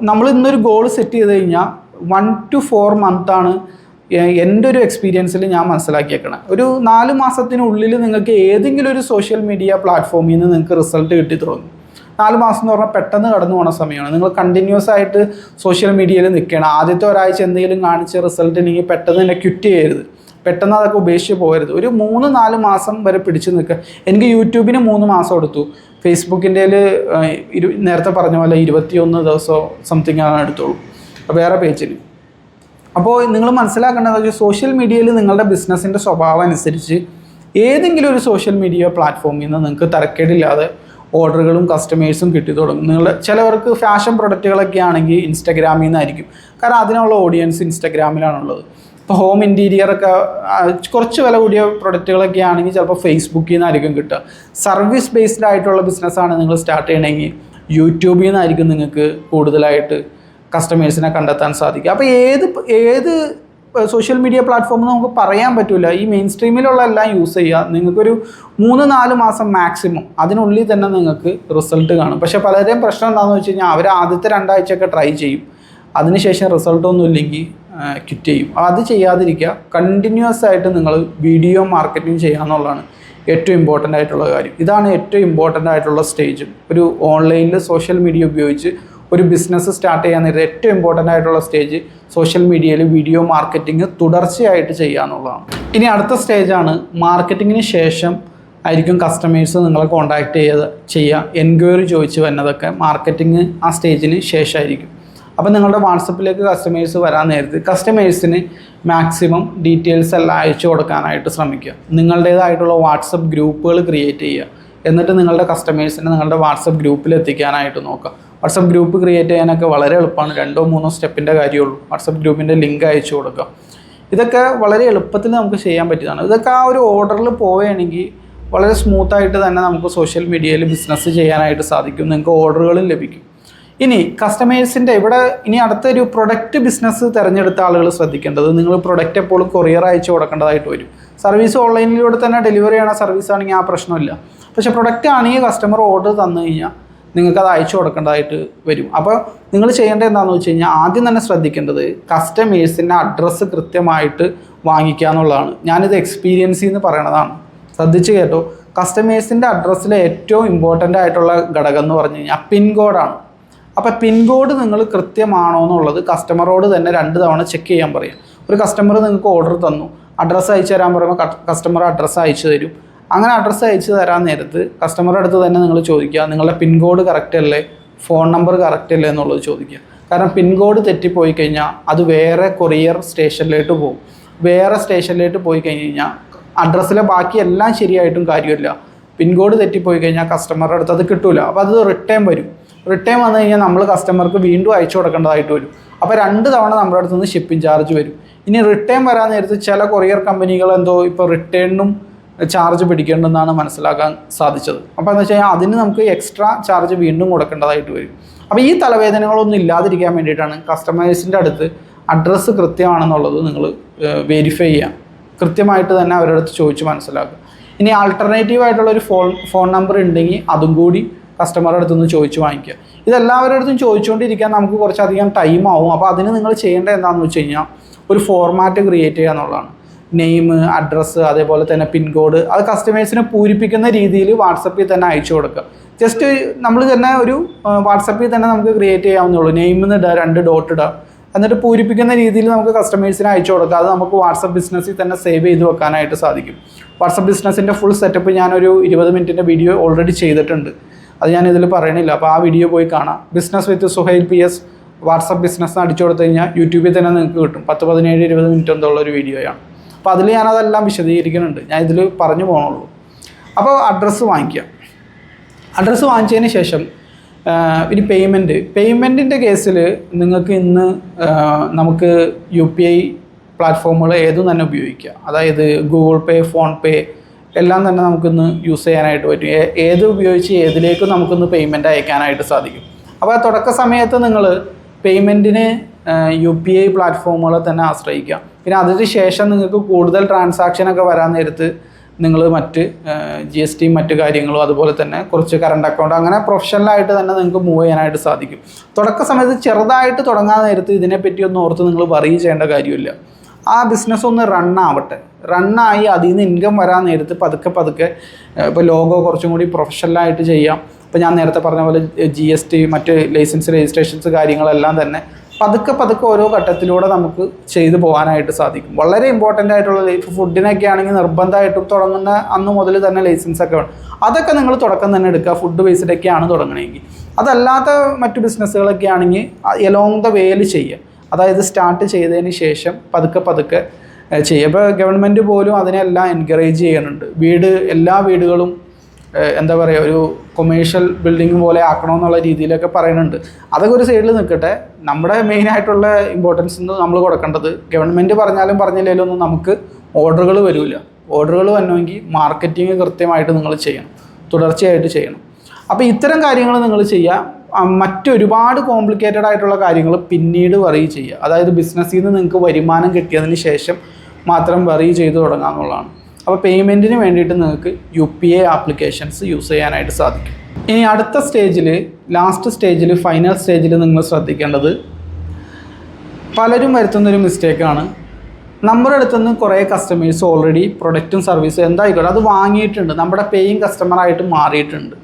നമ്മൾ ഇന്നൊരു ഗോൾ സെറ്റ് ചെയ്ത് കഴിഞ്ഞാൽ വൺ ടു ഫോർ മന്താണ് എന്റെ ഒരു എക്സ്പീരിയൻസിൽ ഞാൻ മനസ്സിലാക്കിയേക്കണം. ഒരു നാല് മാസത്തിനുള്ളിൽ നിങ്ങൾക്ക് ഏതെങ്കിലും ഒരു സോഷ്യൽ മീഡിയ പ്ലാറ്റ്ഫോമിൽ നിന്ന് നിങ്ങൾക്ക് റിസൾട്ട് കിട്ടി തുടങ്ങും. നാല് മാസം എന്ന് പറഞ്ഞാൽ പെട്ടെന്ന് കടന്നു പോകുന്ന സമയമാണ്. നിങ്ങൾ കണ്ടിന്യൂസ് ആയിട്ട് സോഷ്യൽ മീഡിയയിൽ നിൽക്കണം. ആദ്യത്തെ ഒരാഴ്ച എന്തെങ്കിലും കാണിച്ച റിസൾട്ട് ഉണ്ടെങ്കിൽ പെട്ടെന്ന് തന്നെ ക്വിറ്റ് ചെയ്യരുത്. പെട്ടെന്ന് അതൊക്കെ ഉപേക്ഷിച്ച് പോകരുത്. ഒരു മൂന്ന് നാല് മാസം വരെ പിടിച്ചു നിൽക്കുക എനിക്ക് യൂട്യൂബിന് മൂന്ന് മാസം എടുത്തു. ഫേസ്ബുക്കിന്റെ ഇരു നേരത്തെ പറഞ്ഞ പോലെ ഇരുപത്തിയൊന്ന് ദിവസമോ സംതിങ് ആണ് എടുത്തോളൂ വേറെ പേജിൽ അപ്പോൾ നിങ്ങൾ മനസ്സിലാക്കേണ്ടത് വെച്ചാൽ സോഷ്യൽ മീഡിയയിൽ നിങ്ങളുടെ ബിസിനസ്സിന്റെ സ്വഭാവം അനുസരിച്ച് ഏതെങ്കിലും ഒരു സോഷ്യൽ മീഡിയ പ്ലാറ്റ്ഫോമിൽ നിന്ന് നിങ്ങൾക്ക് തരക്കേടില്ലാതെ ഓർഡറുകളും കസ്റ്റമേഴ്സും കിട്ടി തുടങ്ങും. നിങ്ങൾ ചിലവർക്ക് ഫാഷൻ പ്രൊഡക്റ്റുകളൊക്കെ ആണെങ്കിൽ ഇൻസ്റ്റാഗ്രാമിൽ നിന്നായിരിക്കും. കാരണം അതിനുള്ള ഓഡിയൻസ് ഇൻസ്റ്റാഗ്രാമിലാണുള്ളത്. ഇപ്പോൾ ഹോം ഇന്റീരിയറൊക്കെ കുറച്ച് വില കൂടിയ പ്രൊഡക്റ്റുകളൊക്കെ ആണെങ്കിൽ ചിലപ്പോൾ ഫേസ്ബുക്കിൽ നിന്നായിരിക്കും കിട്ടുക. സർവീസ് ബേസ്ഡ് ആയിട്ടുള്ള ബിസിനസ്സാണ് നിങ്ങൾ സ്റ്റാർട്ട് ചെയ്യണമെങ്കിൽ യൂട്യൂബിൽ നിന്നായിരിക്കും നിങ്ങൾക്ക് കൂടുതലായിട്ട് കസ്റ്റമേഴ്സിനെ കണ്ടെത്താൻ സാധിക്കുക. അപ്പോൾ ഏത് ഏത് സോഷ്യൽ മീഡിയ പ്ലാറ്റ്ഫോം നമുക്ക് പറയാൻ പറ്റില്ല ഈ മെയിൻ സ്ട്രീമിലുള്ള എല്ലാം യൂസ് ചെയ്യുക. നിങ്ങൾക്കൊരു മൂന്ന് നാല് മാസം മാക്സിമം അതിനുള്ളിൽ തന്നെ നിങ്ങൾക്ക് റിസൾട്ട് കാണും. പക്ഷെ പലരുടെയും പ്രശ്നം എന്താണെന്ന് വെച്ച് കഴിഞ്ഞാൽ അവർ ആദ്യത്തെ രണ്ടാഴ്ചയൊക്കെ ട്രൈ ചെയ്യും. അതിനുശേഷം റിസൾട്ടൊന്നും ഇല്ലെങ്കിൽ ക്വിറ്റ് ചെയ്യും. അത് ചെയ്യാതിരിക്കുക. കണ്ടിന്യൂസ് ആയിട്ട് നിങ്ങൾ വീഡിയോ മാർക്കറ്റിംഗ് ചെയ്യുക എന്നുള്ളതാണ് ഏറ്റവും ഇമ്പോർട്ടന്റ് ആയിട്ടുള്ള കാര്യം. ഇതാണ് ഏറ്റവും ഇമ്പോർട്ടന്റ് ആയിട്ടുള്ള സ്റ്റേജ് ഒരു ഓൺലൈനിൽ സോഷ്യൽ മീഡിയ ഉപയോഗിച്ച് ഒരു ബിസിനസ് സ്റ്റാർട്ട് ചെയ്യാൻ നേരത്തെ ഏറ്റവും ഇമ്പോർട്ടന്റ് ആയിട്ടുള്ള സ്റ്റേജ് സോഷ്യൽ മീഡിയയിൽ വീഡിയോ മാർക്കറ്റിംഗ് തുടർച്ചയായിട്ട് ചെയ്യുക എന്നുള്ളതാണ്. ഇനി അടുത്ത സ്റ്റേജാണ് മാർക്കറ്റിങ്ങിന് ശേഷം ആയിരിക്കും കസ്റ്റമേഴ്സ് നിങ്ങളെ കോൺടാക്ട് ചെയ്ത് ചെയ്യുക എൻക്വയറി ചോദിച്ച് വരുന്നതൊക്കെ മാർക്കറ്റിംഗ് ആ സ്റ്റേജിന് ശേഷമായിരിക്കും. അപ്പോൾ നിങ്ങളുടെ വാട്സപ്പിലേക്ക് കസ്റ്റമേഴ്സ് വരാൻ നേരത്ത് കസ്റ്റമേഴ്സിന് മാക്സിമം ഡീറ്റെയിൽസ് എല്ലാം അയച്ചു കൊടുക്കാനായിട്ട് ശ്രമിക്കുക. നിങ്ങളുടേതായിട്ടുള്ള വാട്സപ്പ് ഗ്രൂപ്പുകൾ ക്രിയേറ്റ് ചെയ്യുക. എന്നിട്ട് നിങ്ങളുടെ കസ്റ്റമേഴ്സിനെ നിങ്ങളുടെ വാട്സപ്പ് ഗ്രൂപ്പിൽ എത്തിക്കാനായിട്ട് നോക്കുക. വാട്സപ്പ് ഗ്രൂപ്പ് ക്രിയേറ്റ് ചെയ്യാനൊക്കെ വളരെ എളുപ്പമാണ്. രണ്ടോ മൂന്നോ സ്റ്റെപ്പിന്റെ കാര്യമുള്ളൂ. വാട്സപ്പ് ഗ്രൂപ്പിന്റെ ലിങ്ക് അയച്ചു കൊടുക്കുക. ഇതൊക്കെ വളരെ എളുപ്പത്തിൽ നമുക്ക് ചെയ്യാൻ പറ്റിയതാണ്. ഇതൊക്കെ ആ ഒരു ഓർഡറിൽ പോവുകയാണെങ്കിൽ വളരെ സ്മൂത്തായിട്ട് തന്നെ നമുക്ക് സോഷ്യൽ മീഡിയയിൽ ബിസിനസ് ചെയ്യാനായിട്ട് സാധിക്കും. നിങ്ങൾക്ക് ഓർഡറുകളും ലഭിക്കും. ഇനി കസ്റ്റമേഴ്സിന്റെ ഇവിടെ ഇനി അടുത്തൊരു പ്രൊഡക്റ്റ് ബിസിനസ് തിരഞ്ഞെടുത്ത ആളുകൾ ശ്രദ്ധിക്കേണ്ടത് നിങ്ങൾ പ്രൊഡക്റ്റ് എപ്പോഴും കൊറിയർ അയച്ചു കൊടുക്കേണ്ടതായിട്ട് വരും. സർവീസ് ഓൺലൈനിലൂടെ തന്നെ ഡെലിവറി ചെയ്യണ സർവീസ് ആണെങ്കിൽ ആ പ്രശ്നമില്ല. പക്ഷേ പ്രൊഡക്റ്റ് ആണെങ്കിൽ കസ്റ്റമർ ഓർഡർ തന്നു കഴിഞ്ഞാൽ നിങ്ങൾക്ക് അത് അയച്ചു കൊടുക്കേണ്ടതായിട്ട് വരും. അപ്പോൾ നിങ്ങൾ ചെയ്യേണ്ടത് എന്താണെന്ന് വെച്ച് കഴിഞ്ഞാൽ ആദ്യം തന്നെ ശ്രദ്ധിക്കേണ്ടത് കസ്റ്റമേഴ്സിന്റെ അഡ്രസ്സ് കൃത്യമായിട്ട് വാങ്ങിക്കുക എന്നുള്ളതാണ്. ഞാനിത് എക്സ്പീരിയൻസിൽ നിന്ന് പറയണതാണ്. ശ്രദ്ധിച്ച് കേട്ടോ. കസ്റ്റമേഴ്സിന്റെ അഡ്രസ്സിലെ ഏറ്റവും ഇമ്പോർട്ടന്റ് ആയിട്ടുള്ള ഘടകം എന്ന് പറഞ്ഞു കഴിഞ്ഞാൽ പിൻകോഡാണ് അപ്പോൾ പിൻകോഡ് നിങ്ങൾ കൃത്യമാണോ എന്നുള്ളത് കസ്റ്റമറോട് തന്നെ രണ്ട് തവണ ചെക്ക് ചെയ്യാൻ പറയാം. ഒരു കസ്റ്റമർ നിങ്ങൾക്ക് ഓർഡർ തന്നു. അഡ്രസ്സ് അയച്ചു തരാൻ പറയുമ്പോൾ കസ്റ്റമർ അഡ്രസ്സ് അയച്ചു തരും. അങ്ങനെ അഡ്രസ്സ് അയച്ചു തരാൻ നേരത്ത് കസ്റ്റമറുടെ അടുത്ത് തന്നെ നിങ്ങൾ ചോദിക്കുക നിങ്ങളുടെ പിൻകോഡ് കറക്റ്റ് അല്ലേ ഫോൺ നമ്പർ കറക്റ്റ് അല്ലേ എന്നുള്ളത് ചോദിക്കുക. കാരണം പിൻകോഡ് തെറ്റിപ്പോയി കഴിഞ്ഞാൽ അത് വേറെ കൊറിയർ സ്റ്റേഷനിലേക്ക് പോകും. വേറെ സ്റ്റേഷനിലേക്ക് പോയി കഴിഞ്ഞ് കഴിഞ്ഞാൽ അഡ്രസ്സിലെ ബാക്കി എല്ലാം ശരിയായിട്ടും കാര്യമില്ല. പിൻകോഡ് തെറ്റിപ്പോയി കഴിഞ്ഞാൽ കസ്റ്റമറുടെ അടുത്ത് അത് കിട്ടില്ല അപ്പോൾ അത് റിട്ടേൺ വരും. റിട്ടേൺ വന്നു കഴിഞ്ഞാൽ നമ്മൾ കസ്റ്റമർക്ക് വീണ്ടും അയച്ചു കൊടുക്കേണ്ടതായിട്ട് വരും. അപ്പോൾ രണ്ട് തവണ നമ്മുടെ അടുത്ത് നിന്ന് ഷിപ്പിംഗ് ചാർജ് വരും. ഇനി റിട്ടേൺ വരാൻ നേരത്ത് ചില കൊറിയർ കമ്പനികൾ എന്തോ ഇപ്പോൾ റിട്ടേണിനും ചാർജ് പിടിക്കേണ്ടെന്നാണ് മനസ്സിലാക്കാൻ സാധിച്ചത്. അപ്പോൾ എന്ന് വെച്ച് കഴിഞ്ഞാൽ അതിന് നമുക്ക് എക്സ്ട്രാ ചാർജ് വീണ്ടും കൊടുക്കേണ്ടതായിട്ട് വരും. അപ്പോൾ ഈ തലവേദനകളൊന്നും ഇല്ലാതിരിക്കാൻ വേണ്ടിയിട്ടാണ് കസ്റ്റമേഴ്സിന്റെ അടുത്ത് അഡ്രസ്സ് കൃത്യമാണെന്നുള്ളത് നിങ്ങൾ വെരിഫൈ ചെയ്യാം. കൃത്യമായിട്ട് തന്നെ അവരുടെ അടുത്ത് ചോദിച്ച് മനസ്സിലാക്കുക. ഇനി ആൾട്ടർനേറ്റീവ് ആയിട്ടുള്ള ഒരു ഫോൺ ഫോൺ നമ്പർ ഉണ്ടെങ്കിൽ അതും കൂടി കസ്റ്റമറുടെ അടുത്ത് നിന്ന് ചോദിച്ച് വാങ്ങിക്കുക. ഇതെല്ലാവരുടെ അടുത്തും ചോദിച്ചുകൊണ്ടിരിക്കാൻ നമുക്ക് കുറച്ചധികം ടൈം ആവും. അപ്പോൾ അതിന് നിങ്ങൾ ചെയ്യേണ്ടത് എന്താണെന്ന് വെച്ച് കഴിഞ്ഞാൽ ഒരു ഫോർമാറ്റ് ക്രിയേറ്റ് ചെയ്യുക എന്നുള്ളതാണ്. നെയിം അഡ്രസ്സ് അതേപോലെ തന്നെ പിൻകോഡ് അത് കസ്റ്റമേഴ്സിനെ പൂരിപ്പിക്കുന്ന രീതിയിൽ വാട്സപ്പിൽ തന്നെ അയച്ചു കൊടുക്കുക. ജസ്റ്റ് നമ്മൾ തന്നെ ഒരു വാട്സപ്പിൽ തന്നെ നമുക്ക് ക്രിയേറ്റ് ചെയ്യാവുന്നുള്ളൂ നെയിമെന്ന് ഇടുക രണ്ട് ഡോട്ട് ഇടുക എന്നിട്ട് പൂരിപ്പിക്കുന്ന രീതിയിൽ നമുക്ക് കസ്റ്റമേഴ്സിന് അയച്ചു കൊടുക്കുക. അത് നമുക്ക് വാട്സപ്പ് ബിസിനസ്സിൽ തന്നെ സേവ് ചെയ്ത് വെക്കാനായിട്ട് സാധിക്കും. വാട്സപ്പ് ബിസിനസ്സിന്റെ ഫുൾ സെറ്റപ്പ് ഞാനൊരു ഇരുപത് മിനിറ്റിന്റെ വീഡിയോ ഓൾറെഡി ചെയ്തിട്ടുണ്ട്. അത് ഞാൻ ഇതിൽ പറയണില്ല. അപ്പോൾ ആ വീഡിയോ പോയി കാണാം. Business with Suhail P S WhatsApp business അടിച്ചു കൊടുത്തു കഴിഞ്ഞാൽ യൂട്യൂബിൽ തന്നെ നിങ്ങൾക്ക് കിട്ടും. പത്ത് പതിനേഴ് ഇരുപത് മിനിറ്റ് എന്തുള്ള ഒരു വീഡിയോയാണ് അപ്പോൾ അതിൽ ഞാനതെല്ലാം വിശദീകരിക്കുന്നുണ്ട്. ഞാൻ ഇതിൽ പറഞ്ഞു പോകണുള്ളൂ അപ്പോൾ അഡ്രസ്സ് വാങ്ങിക്കുക അഡ്രസ്സ് വാങ്ങിച്ചതിന് ശേഷം ഇനി പേയ്മെന്റ് പേയ്മെന്റിന്റെ കേസിൽ നിങ്ങൾക്ക് ഇന്ന് നമുക്ക് യു പി ഐ പ്ലാറ്റ്ഫോമുകൾ ഏതും തന്നെ ഉപയോഗിക്കുക അതായത് ഗൂഗിൾ പേ ഫോൺ പേ എല്ലാം തന്നെ നമുക്കിന്ന് യൂസ് ചെയ്യാനായിട്ട് പറ്റും. ഏത് ഉപയോഗിച്ച് ഏതിലേക്കും നമുക്കിന്ന് പേയ്മെന്റ് അയക്കാനായിട്ട് സാധിക്കും. അപ്പോൾ ആ തുടക്ക സമയത്ത് നിങ്ങൾ പേയ്മെന്റിന് യു പി ഐ പ്ലാറ്റ്ഫോമുകളെ തന്നെ ആശ്രയിക്കുക. പിന്നെ അതിന് ശേഷം നിങ്ങൾക്ക് കൂടുതൽ ട്രാൻസാക്ഷനൊക്കെ വരാൻ നേരത്ത് നിങ്ങൾ മറ്റ് ജി എസ് ടിയും മറ്റു കാര്യങ്ങളും അതുപോലെ തന്നെ കുറച്ച് കറണ്ട് അക്കൗണ്ട് അങ്ങനെ പ്രൊഫഷണലായിട്ട് തന്നെ നിങ്ങൾക്ക് മൂവ് ചെയ്യാനായിട്ട് സാധിക്കും. തുടക്ക സമയത്ത് ചെറുതായിട്ട് തുടങ്ങാൻ നേരത്ത് ഇതിനെപ്പറ്റി ഒന്നും ഓർത്ത് നിങ്ങൾ വറി ചെയ്യേണ്ട കാര്യമില്ല. ആ ബിസിനസ് ഒന്ന് റണ്ണാവട്ടെ റണ്ണായി അതിൽ നിന്ന് ഇൻകം വരാൻ നേരത്ത് പതുക്കെ പതുക്കെ ഇപ്പോൾ ലോഗോ കുറച്ചും കൂടി പ്രൊഫഷണലായിട്ട് ചെയ്യാം. ഇപ്പോൾ ഞാൻ നേരത്തെ പറഞ്ഞ പോലെ ജി എസ് ടി മറ്റ് ലൈസൻസ് രജിസ്ട്രേഷൻസ് കാര്യങ്ങളെല്ലാം തന്നെ പതുക്കെ പതുക്കെ ഓരോ ഘട്ടത്തിലൂടെ നമുക്ക് ചെയ്തു പോകാനായിട്ട് സാധിക്കും. വളരെ ഇമ്പോർട്ടന്റ് ആയിട്ടുള്ള ലൈഫ് ഫുഡിനൊക്കെ ആണെങ്കിൽ നിർബന്ധമായിട്ടും തുടങ്ങുന്ന അന്ന് മുതൽ തന്നെ ലൈസൻസ് ഒക്കെ വേണം. അതൊക്കെ നിങ്ങൾ തുടക്കം തന്നെ എടുക്കുക. ഫുഡ് ബേസ്ഡൊക്കെയാണ് തുടങ്ങണമെങ്കിൽ. അതല്ലാത്ത മറ്റു ബിസിനസ്സുകളൊക്കെ ആണെങ്കിൽ എലോങ് ദ വേയിൽ ചെയ്യുക. അതായത് സ്റ്റാർട്ട് ചെയ്തതിന് ശേഷം പതുക്കെ പതുക്കെ ചെയ്യുക. ഇപ്പോൾ ഗവൺമെന്റ് പോലും അതിനെല്ലാം എൻകറേജ് ചെയ്യുന്നുണ്ട്. വീട് എല്ലാ വീടുകളും എന്താ പറയുക ഒരു കൊമേഴ്ഷ്യൽ ബിൽഡിംഗ് പോലെ ആക്കണമെന്നുള്ള രീതിയിലൊക്കെ പറയുന്നുണ്ട്. അതൊക്കെ ഒരു സൈഡിൽ നിൽക്കട്ടെ നമ്മുടെ മെയിനായിട്ടുള്ള ഇമ്പോർട്ടൻസ് എന്ന് നമ്മൾ കൊടുക്കേണ്ടത് ഗവൺമെന്റ് പറഞ്ഞാലും പറഞ്ഞില്ലെങ്കിലും ഒന്നും നമുക്ക് ഓർഡറുകൾ വരില്ല ഓർഡറുകൾ വന്നുവെങ്കിൽ മാർക്കറ്റിംഗ് കൃത്യമായിട്ട് നിങ്ങൾ ചെയ്യണം. തുടർച്ചയായിട്ട് ചെയ്യണം. അപ്പോൾ ഇത്തരം കാര്യങ്ങൾ നിങ്ങൾ ചെയ്യുക മറ്റൊരുപാട് കോംപ്ലിക്കേറ്റഡ് ആയിട്ടുള്ള കാര്യങ്ങൾ പിന്നീട് വറി ചെയ്യുക. അതായത് ബിസിനസ്സിൽ നിന്ന് നിങ്ങൾക്ക് വരുമാനം കിട്ടിയതിന് ശേഷം മാത്രം വറി ചെയ്ത് തുടങ്ങുക എന്നുള്ളതാണ് അപ്പോൾ പേയ്മെന്റിന് വേണ്ടിയിട്ട് നിങ്ങൾക്ക് U P I applications use ചെയ്യാനായിട്ട് സാധിക്കും. ഇനി അടുത്ത സ്റ്റേജിൽ ലാസ്റ്റ് സ്റ്റേജിൽ ഫൈനൽ സ്റ്റേജിൽ നിങ്ങൾ ശ്രദ്ധിക്കേണ്ടത് പലരും വരുത്തുന്നൊരു മിസ്റ്റേക്കാണ് നമ്മുടെ അടുത്ത് നിന്ന് കുറേ കസ്റ്റമേഴ്സ് ഓൾറെഡി പ്രൊഡക്റ്റും സർവീസും എന്തായിക്കോട്ടെ അത് വാങ്ങിയിട്ടുണ്ട്. നമ്മുടെ പേയിങ് കസ്റ്റമറായിട്ട് മാറിയിട്ടുണ്ട്.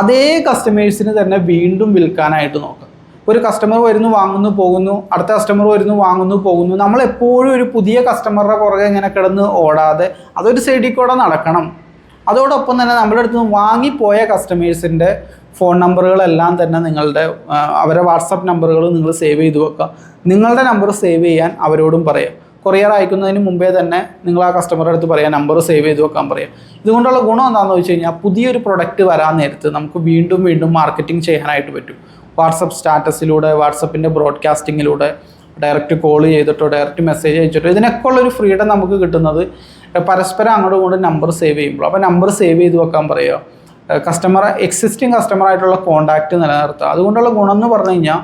അതേ കസ്റ്റമേഴ്സിന് തന്നെ വീണ്ടും വിൽക്കാനായിട്ട് നോക്കാം ഒരു കസ്റ്റമർ വരുന്നു വാങ്ങുന്നു പോകുന്നു അടുത്ത കസ്റ്റമർ വരുന്നു വാങ്ങുന്നു പോകുന്നു. നമ്മൾ എപ്പോഴും ഒരു പുതിയ കസ്റ്റമറുടെ പുറകെ ഇങ്ങനെ കിടന്ന് ഓടാതെ അതൊരു സൈഡിൽ കൂടെ നടക്കണം. അതോടൊപ്പം തന്നെ നമ്മുടെ അടുത്ത് നിന്ന് വാങ്ങിപ്പോയ കസ്റ്റമേഴ്സിന്റെ ഫോൺ നമ്പറുകളെല്ലാം തന്നെ നിങ്ങളുടെ അവരെ വാട്സപ്പ് നമ്പറുകൾ നിങ്ങൾ സേവ് ചെയ്ത് വെക്കുക. നിങ്ങളുടെ നമ്പർ സേവ് ചെയ്യാൻ അവരോടും പറയാം. കൊറിയർ അയക്കുന്നതിന് മുമ്പേ തന്നെ നിങ്ങൾ ആ കസ്റ്റമറുടെ അടുത്ത് പറയാം നമ്പർ സേവ് ചെയ്ത് വെക്കാൻ പറയാം. ഇതുകൊണ്ടുള്ള ഗുണം എന്താണെന്ന് വെച്ച് കഴിഞ്ഞാൽ പുതിയൊരു പ്രൊഡക്റ്റ് വരാൻ നേരത്ത് നമുക്ക് വീണ്ടും വീണ്ടും മാർക്കറ്റിംഗ് ചെയ്യാനായിട്ട് പറ്റും. വാട്സപ്പ് സ്റ്റാറ്റസിലൂടെ വാട്സപ്പിന്റെ ബ്രോഡ്കാസ്റ്റിങ്ങിലൂടെ ഡയറക്റ്റ് കോൾ ചെയ്തിട്ടോ ഡയറക്റ്റ് മെസ്സേജ് അയച്ചിട്ടോ ഇതിനൊക്കെ ഉള്ളൊരു ഫ്രീഡം നമുക്ക് കിട്ടുന്നത് പരസ്പരം അങ്ങോട്ടും ഇങ്ങോട്ടും നമ്പർ സേവ് ചെയ്യുമ്പോൾ. അപ്പോൾ നമ്പർ സേവ് ചെയ്ത് വെക്കാൻ പറയുക. കസ്റ്റമർ എക്സിസ്റ്റിംഗ് കസ്റ്റമർ ആയിട്ടുള്ള കോൺടാക്റ്റ് നിലനിർത്തുക. അതുകൊണ്ടുള്ള ഗുണം എന്ന് പറഞ്ഞു കഴിഞ്ഞാൽ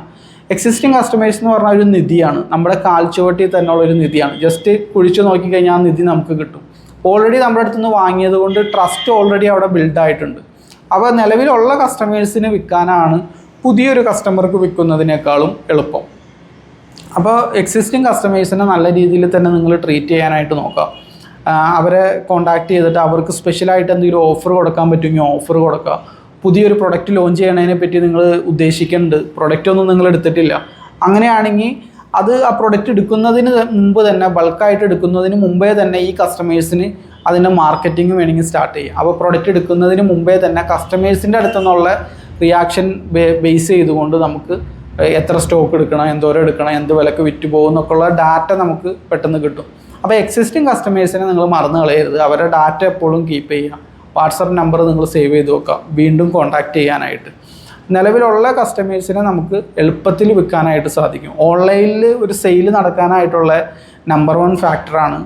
എക്സിസ്റ്റിംഗ് കസ്റ്റമേഴ്സ് എന്ന് പറഞ്ഞ ഒരു നിധിയാണ്. നമ്മുടെ കാൽച്ചുവട്ടിൽ തന്നെയുള്ള ഒരു നിധിയാണ്. ജസ്റ്റ് കുഴിച്ചു നോക്കിക്കഴിഞ്ഞാൽ ആ നിധി നമുക്ക് കിട്ടും. ഓൾറെഡി നമ്മുടെ അടുത്ത് നിന്ന് വാങ്ങിയത് കൊണ്ട് ട്രസ്റ്റ് ഓൾറെഡി അവിടെ ബിൽഡ് ആയിട്ടുണ്ട്. അപ്പോൾ നിലവിലുള്ള കസ്റ്റമേഴ്സിന് വിൽക്കാനാണ് പുതിയൊരു കസ്റ്റമർക്ക് വിൽക്കുന്നതിനേക്കാളും എളുപ്പം. അപ്പോൾ എക്സിസ്റ്റിംഗ് കസ്റ്റമേഴ്സിനെ നല്ല രീതിയിൽ തന്നെ നിങ്ങൾ ട്രീറ്റ് ചെയ്യാനായിട്ട് നോക്കുക അവരെ കോണ്ടാക്ട് ചെയ്തിട്ട് അവർക്ക് സ്പെഷ്യലായിട്ട് എന്തെങ്കിലും ഓഫർ കൊടുക്കാൻ പറ്റുമെങ്കിൽ ഓഫർ കൊടുക്കുക പുതിയൊരു പ്രൊഡക്റ്റ് ലോഞ്ച് ചെയ്യണതിനെ പറ്റി നിങ്ങൾ ഉദ്ദേശിക്കുന്നുണ്ട് പ്രൊഡക്റ്റ് ഒന്നും നിങ്ങൾ എടുത്തിട്ടില്ല. അങ്ങനെയാണെങ്കിൽ അത് ആ പ്രൊഡക്റ്റ് എടുക്കുന്നതിന് മുമ്പ് തന്നെ ബൾക്കായിട്ട് എടുക്കുന്നതിന് മുമ്പേ തന്നെ ഈ കസ്റ്റമേഴ്സിന് അതിന്റെ മാർക്കറ്റിംഗ് വേണമെങ്കിൽ സ്റ്റാർട്ട് ചെയ്യും. അപ്പോൾ പ്രൊഡക്റ്റ് എടുക്കുന്നതിന് മുമ്പേ തന്നെ കസ്റ്റമേഴ്സിന്റെ അടുത്തുനിന്നുള്ള റിയാക്ഷൻ ബേസ് ചെയ്തുകൊണ്ട് നമുക്ക് എത്ര സ്റ്റോക്ക് എടുക്കണം എന്തോരം എടുക്കണം എന്ത് വിലക്ക് വിറ്റ് പോകും എന്നൊക്കെയുള്ള ഡാറ്റ നമുക്ക് പെട്ടെന്ന് കിട്ടും. അപ്പോൾ എക്സിസ്റ്റിംഗ് കസ്റ്റമേഴ്സിനെ നിങ്ങൾ മറന്നു കളയരുത്. അവരുടെ ഡാറ്റ എപ്പോഴും കീപ്പ് ചെയ്യുക. വാട്സപ്പ് നമ്പർ നിങ്ങൾ സേവ് ചെയ്ത് വെക്കുക. വീണ്ടും കോൺടാക്റ്റ് ചെയ്യാനായിട്ട്. നിലവിലുള്ള കസ്റ്റമേഴ്സിനെ നമുക്ക് എളുപ്പത്തിൽ വിൽക്കാനായിട്ട് സാധിക്കും. ഓൺലൈനിൽ ഒരു സെയിൽ നടക്കാനായിട്ടുള്ള നമ്പർ വൺ ഫാക്ടറാണ്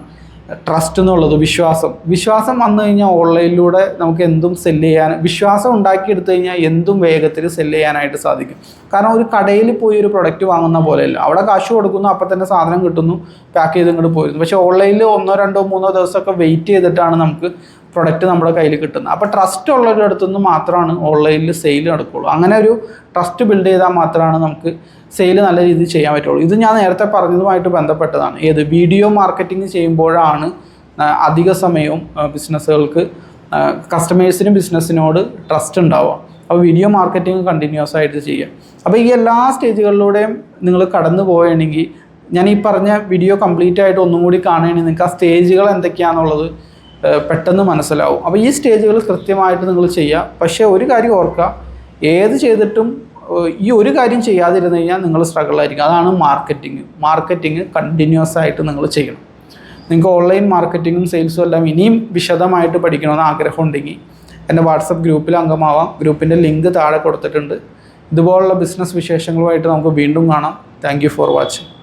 ട്രസ്റ്റ് എന്നുള്ളത് വിശ്വാസം. വിശ്വാസം വന്നു കഴിഞ്ഞാൽ ഓൺലൈനിലൂടെ നമുക്ക് എന്തും സെല്ല് ചെയ്യാൻ വിശ്വാസം ഉണ്ടാക്കിയെടുത്തു കഴിഞ്ഞാൽ എന്തും വേഗത്തിൽ സെല്ല് ചെയ്യാനായിട്ട് സാധിക്കും. കാരണം ഒരു കടയിൽ പോയി ഒരു പ്രൊഡക്റ്റ് വാങ്ങുന്ന പോലെയല്ല. അവിടെ കാശ് കൊടുക്കുന്നു അപ്പം തന്നെ സാധനം കിട്ടുന്നു പാക്ക് ചെയ്ത് ഇങ്ങോട്ട് പോയിരുന്നു പക്ഷേ ഓൺലൈനിൽ ഒന്നോ രണ്ടോ മൂന്നോ ദിവസമൊക്കെ വെയിറ്റ് ചെയ്തിട്ടാണ് നമുക്ക് പ്രൊഡക്റ്റ് നമ്മുടെ കയ്യിൽ കിട്ടുന്നത്. അപ്പോൾ ട്രസ്റ്റ് ഉള്ളൊരിടത്തു നിന്ന് മാത്രമാണ് ഓൺലൈനിൽ സെയിൽ നടക്കുകയുള്ളൂ അങ്ങനെ ഒരു ട്രസ്റ്റ് ബിൽഡ് ചെയ്താൽ മാത്രമാണ് നമുക്ക് സെയിൽ നല്ല രീതിയിൽ ചെയ്യാൻ പറ്റുള്ളൂ. ഇത് ഞാൻ നേരത്തെ പറഞ്ഞതുമായിട്ട് ബന്ധപ്പെട്ടതാണ്. ഏത് വീഡിയോ മാർക്കറ്റിംഗ് ചെയ്യുമ്പോഴാണ് അധിക സമയവും ബിസിനസ്സുകൾക്ക് കസ്റ്റമേഴ്സിനും ബിസിനസ്സിനോട് ട്രസ്റ്റ് ഉണ്ടാവുക. അപ്പോൾ വീഡിയോ മാർക്കറ്റിംഗ് കണ്ടിന്യൂസ് ആയിട്ട് ചെയ്യുക. അപ്പോൾ ഈ എല്ലാ സ്റ്റേജുകളിലൂടെയും നിങ്ങൾ കടന്നു പോവുകയാണെങ്കിൽ ഞാൻ ഈ പറഞ്ഞ വീഡിയോ കംപ്ലീറ്റ് ആയിട്ട് ഒന്നും കൂടി കാണുകയാണെങ്കിൽ നിങ്ങൾക്ക് ആ സ്റ്റേജുകൾ എന്തൊക്കെയാണെന്നുള്ളത് പെട്ടെന്ന് മനസ്സിലാവും. അപ്പോൾ ഈ സ്റ്റേജുകൾ കൃത്യമായിട്ട് നിങ്ങൾ ചെയ്യുക. പക്ഷേ ഒരു കാര്യം ഓർക്കുക. ഏത് ചെയ്തിട്ടും ഈ ഒരു കാര്യം ചെയ്യാതിരുന്നു കഴിഞ്ഞാൽ നിങ്ങൾ സ്ട്രഗിൾ ആയിരിക്കും. അതാണ് മാർക്കറ്റിംഗ് മാർക്കറ്റിംഗ് കണ്ടിന്യൂസ് ആയിട്ട് നിങ്ങൾ ചെയ്യണം. നിങ്ങൾക്ക് ഓൺലൈൻ മാർക്കറ്റിങ്ങും സെയിൽസും എല്ലാം ഇനിയും വിശദമായിട്ട് പഠിക്കണമെന്ന് ആഗ്രഹം ഉണ്ടെങ്കിൽ എന്റെ വാട്സപ്പ് ഗ്രൂപ്പിൽ അംഗമാവാം. ഗ്രൂപ്പിന്റെ ലിങ്ക് താഴെ കൊടുത്തിട്ടുണ്ട്. ഇതുപോലുള്ള ബിസിനസ് വിശേഷങ്ങളുമായിട്ട് നമുക്ക് വീണ്ടും കാണാം. Thank for watching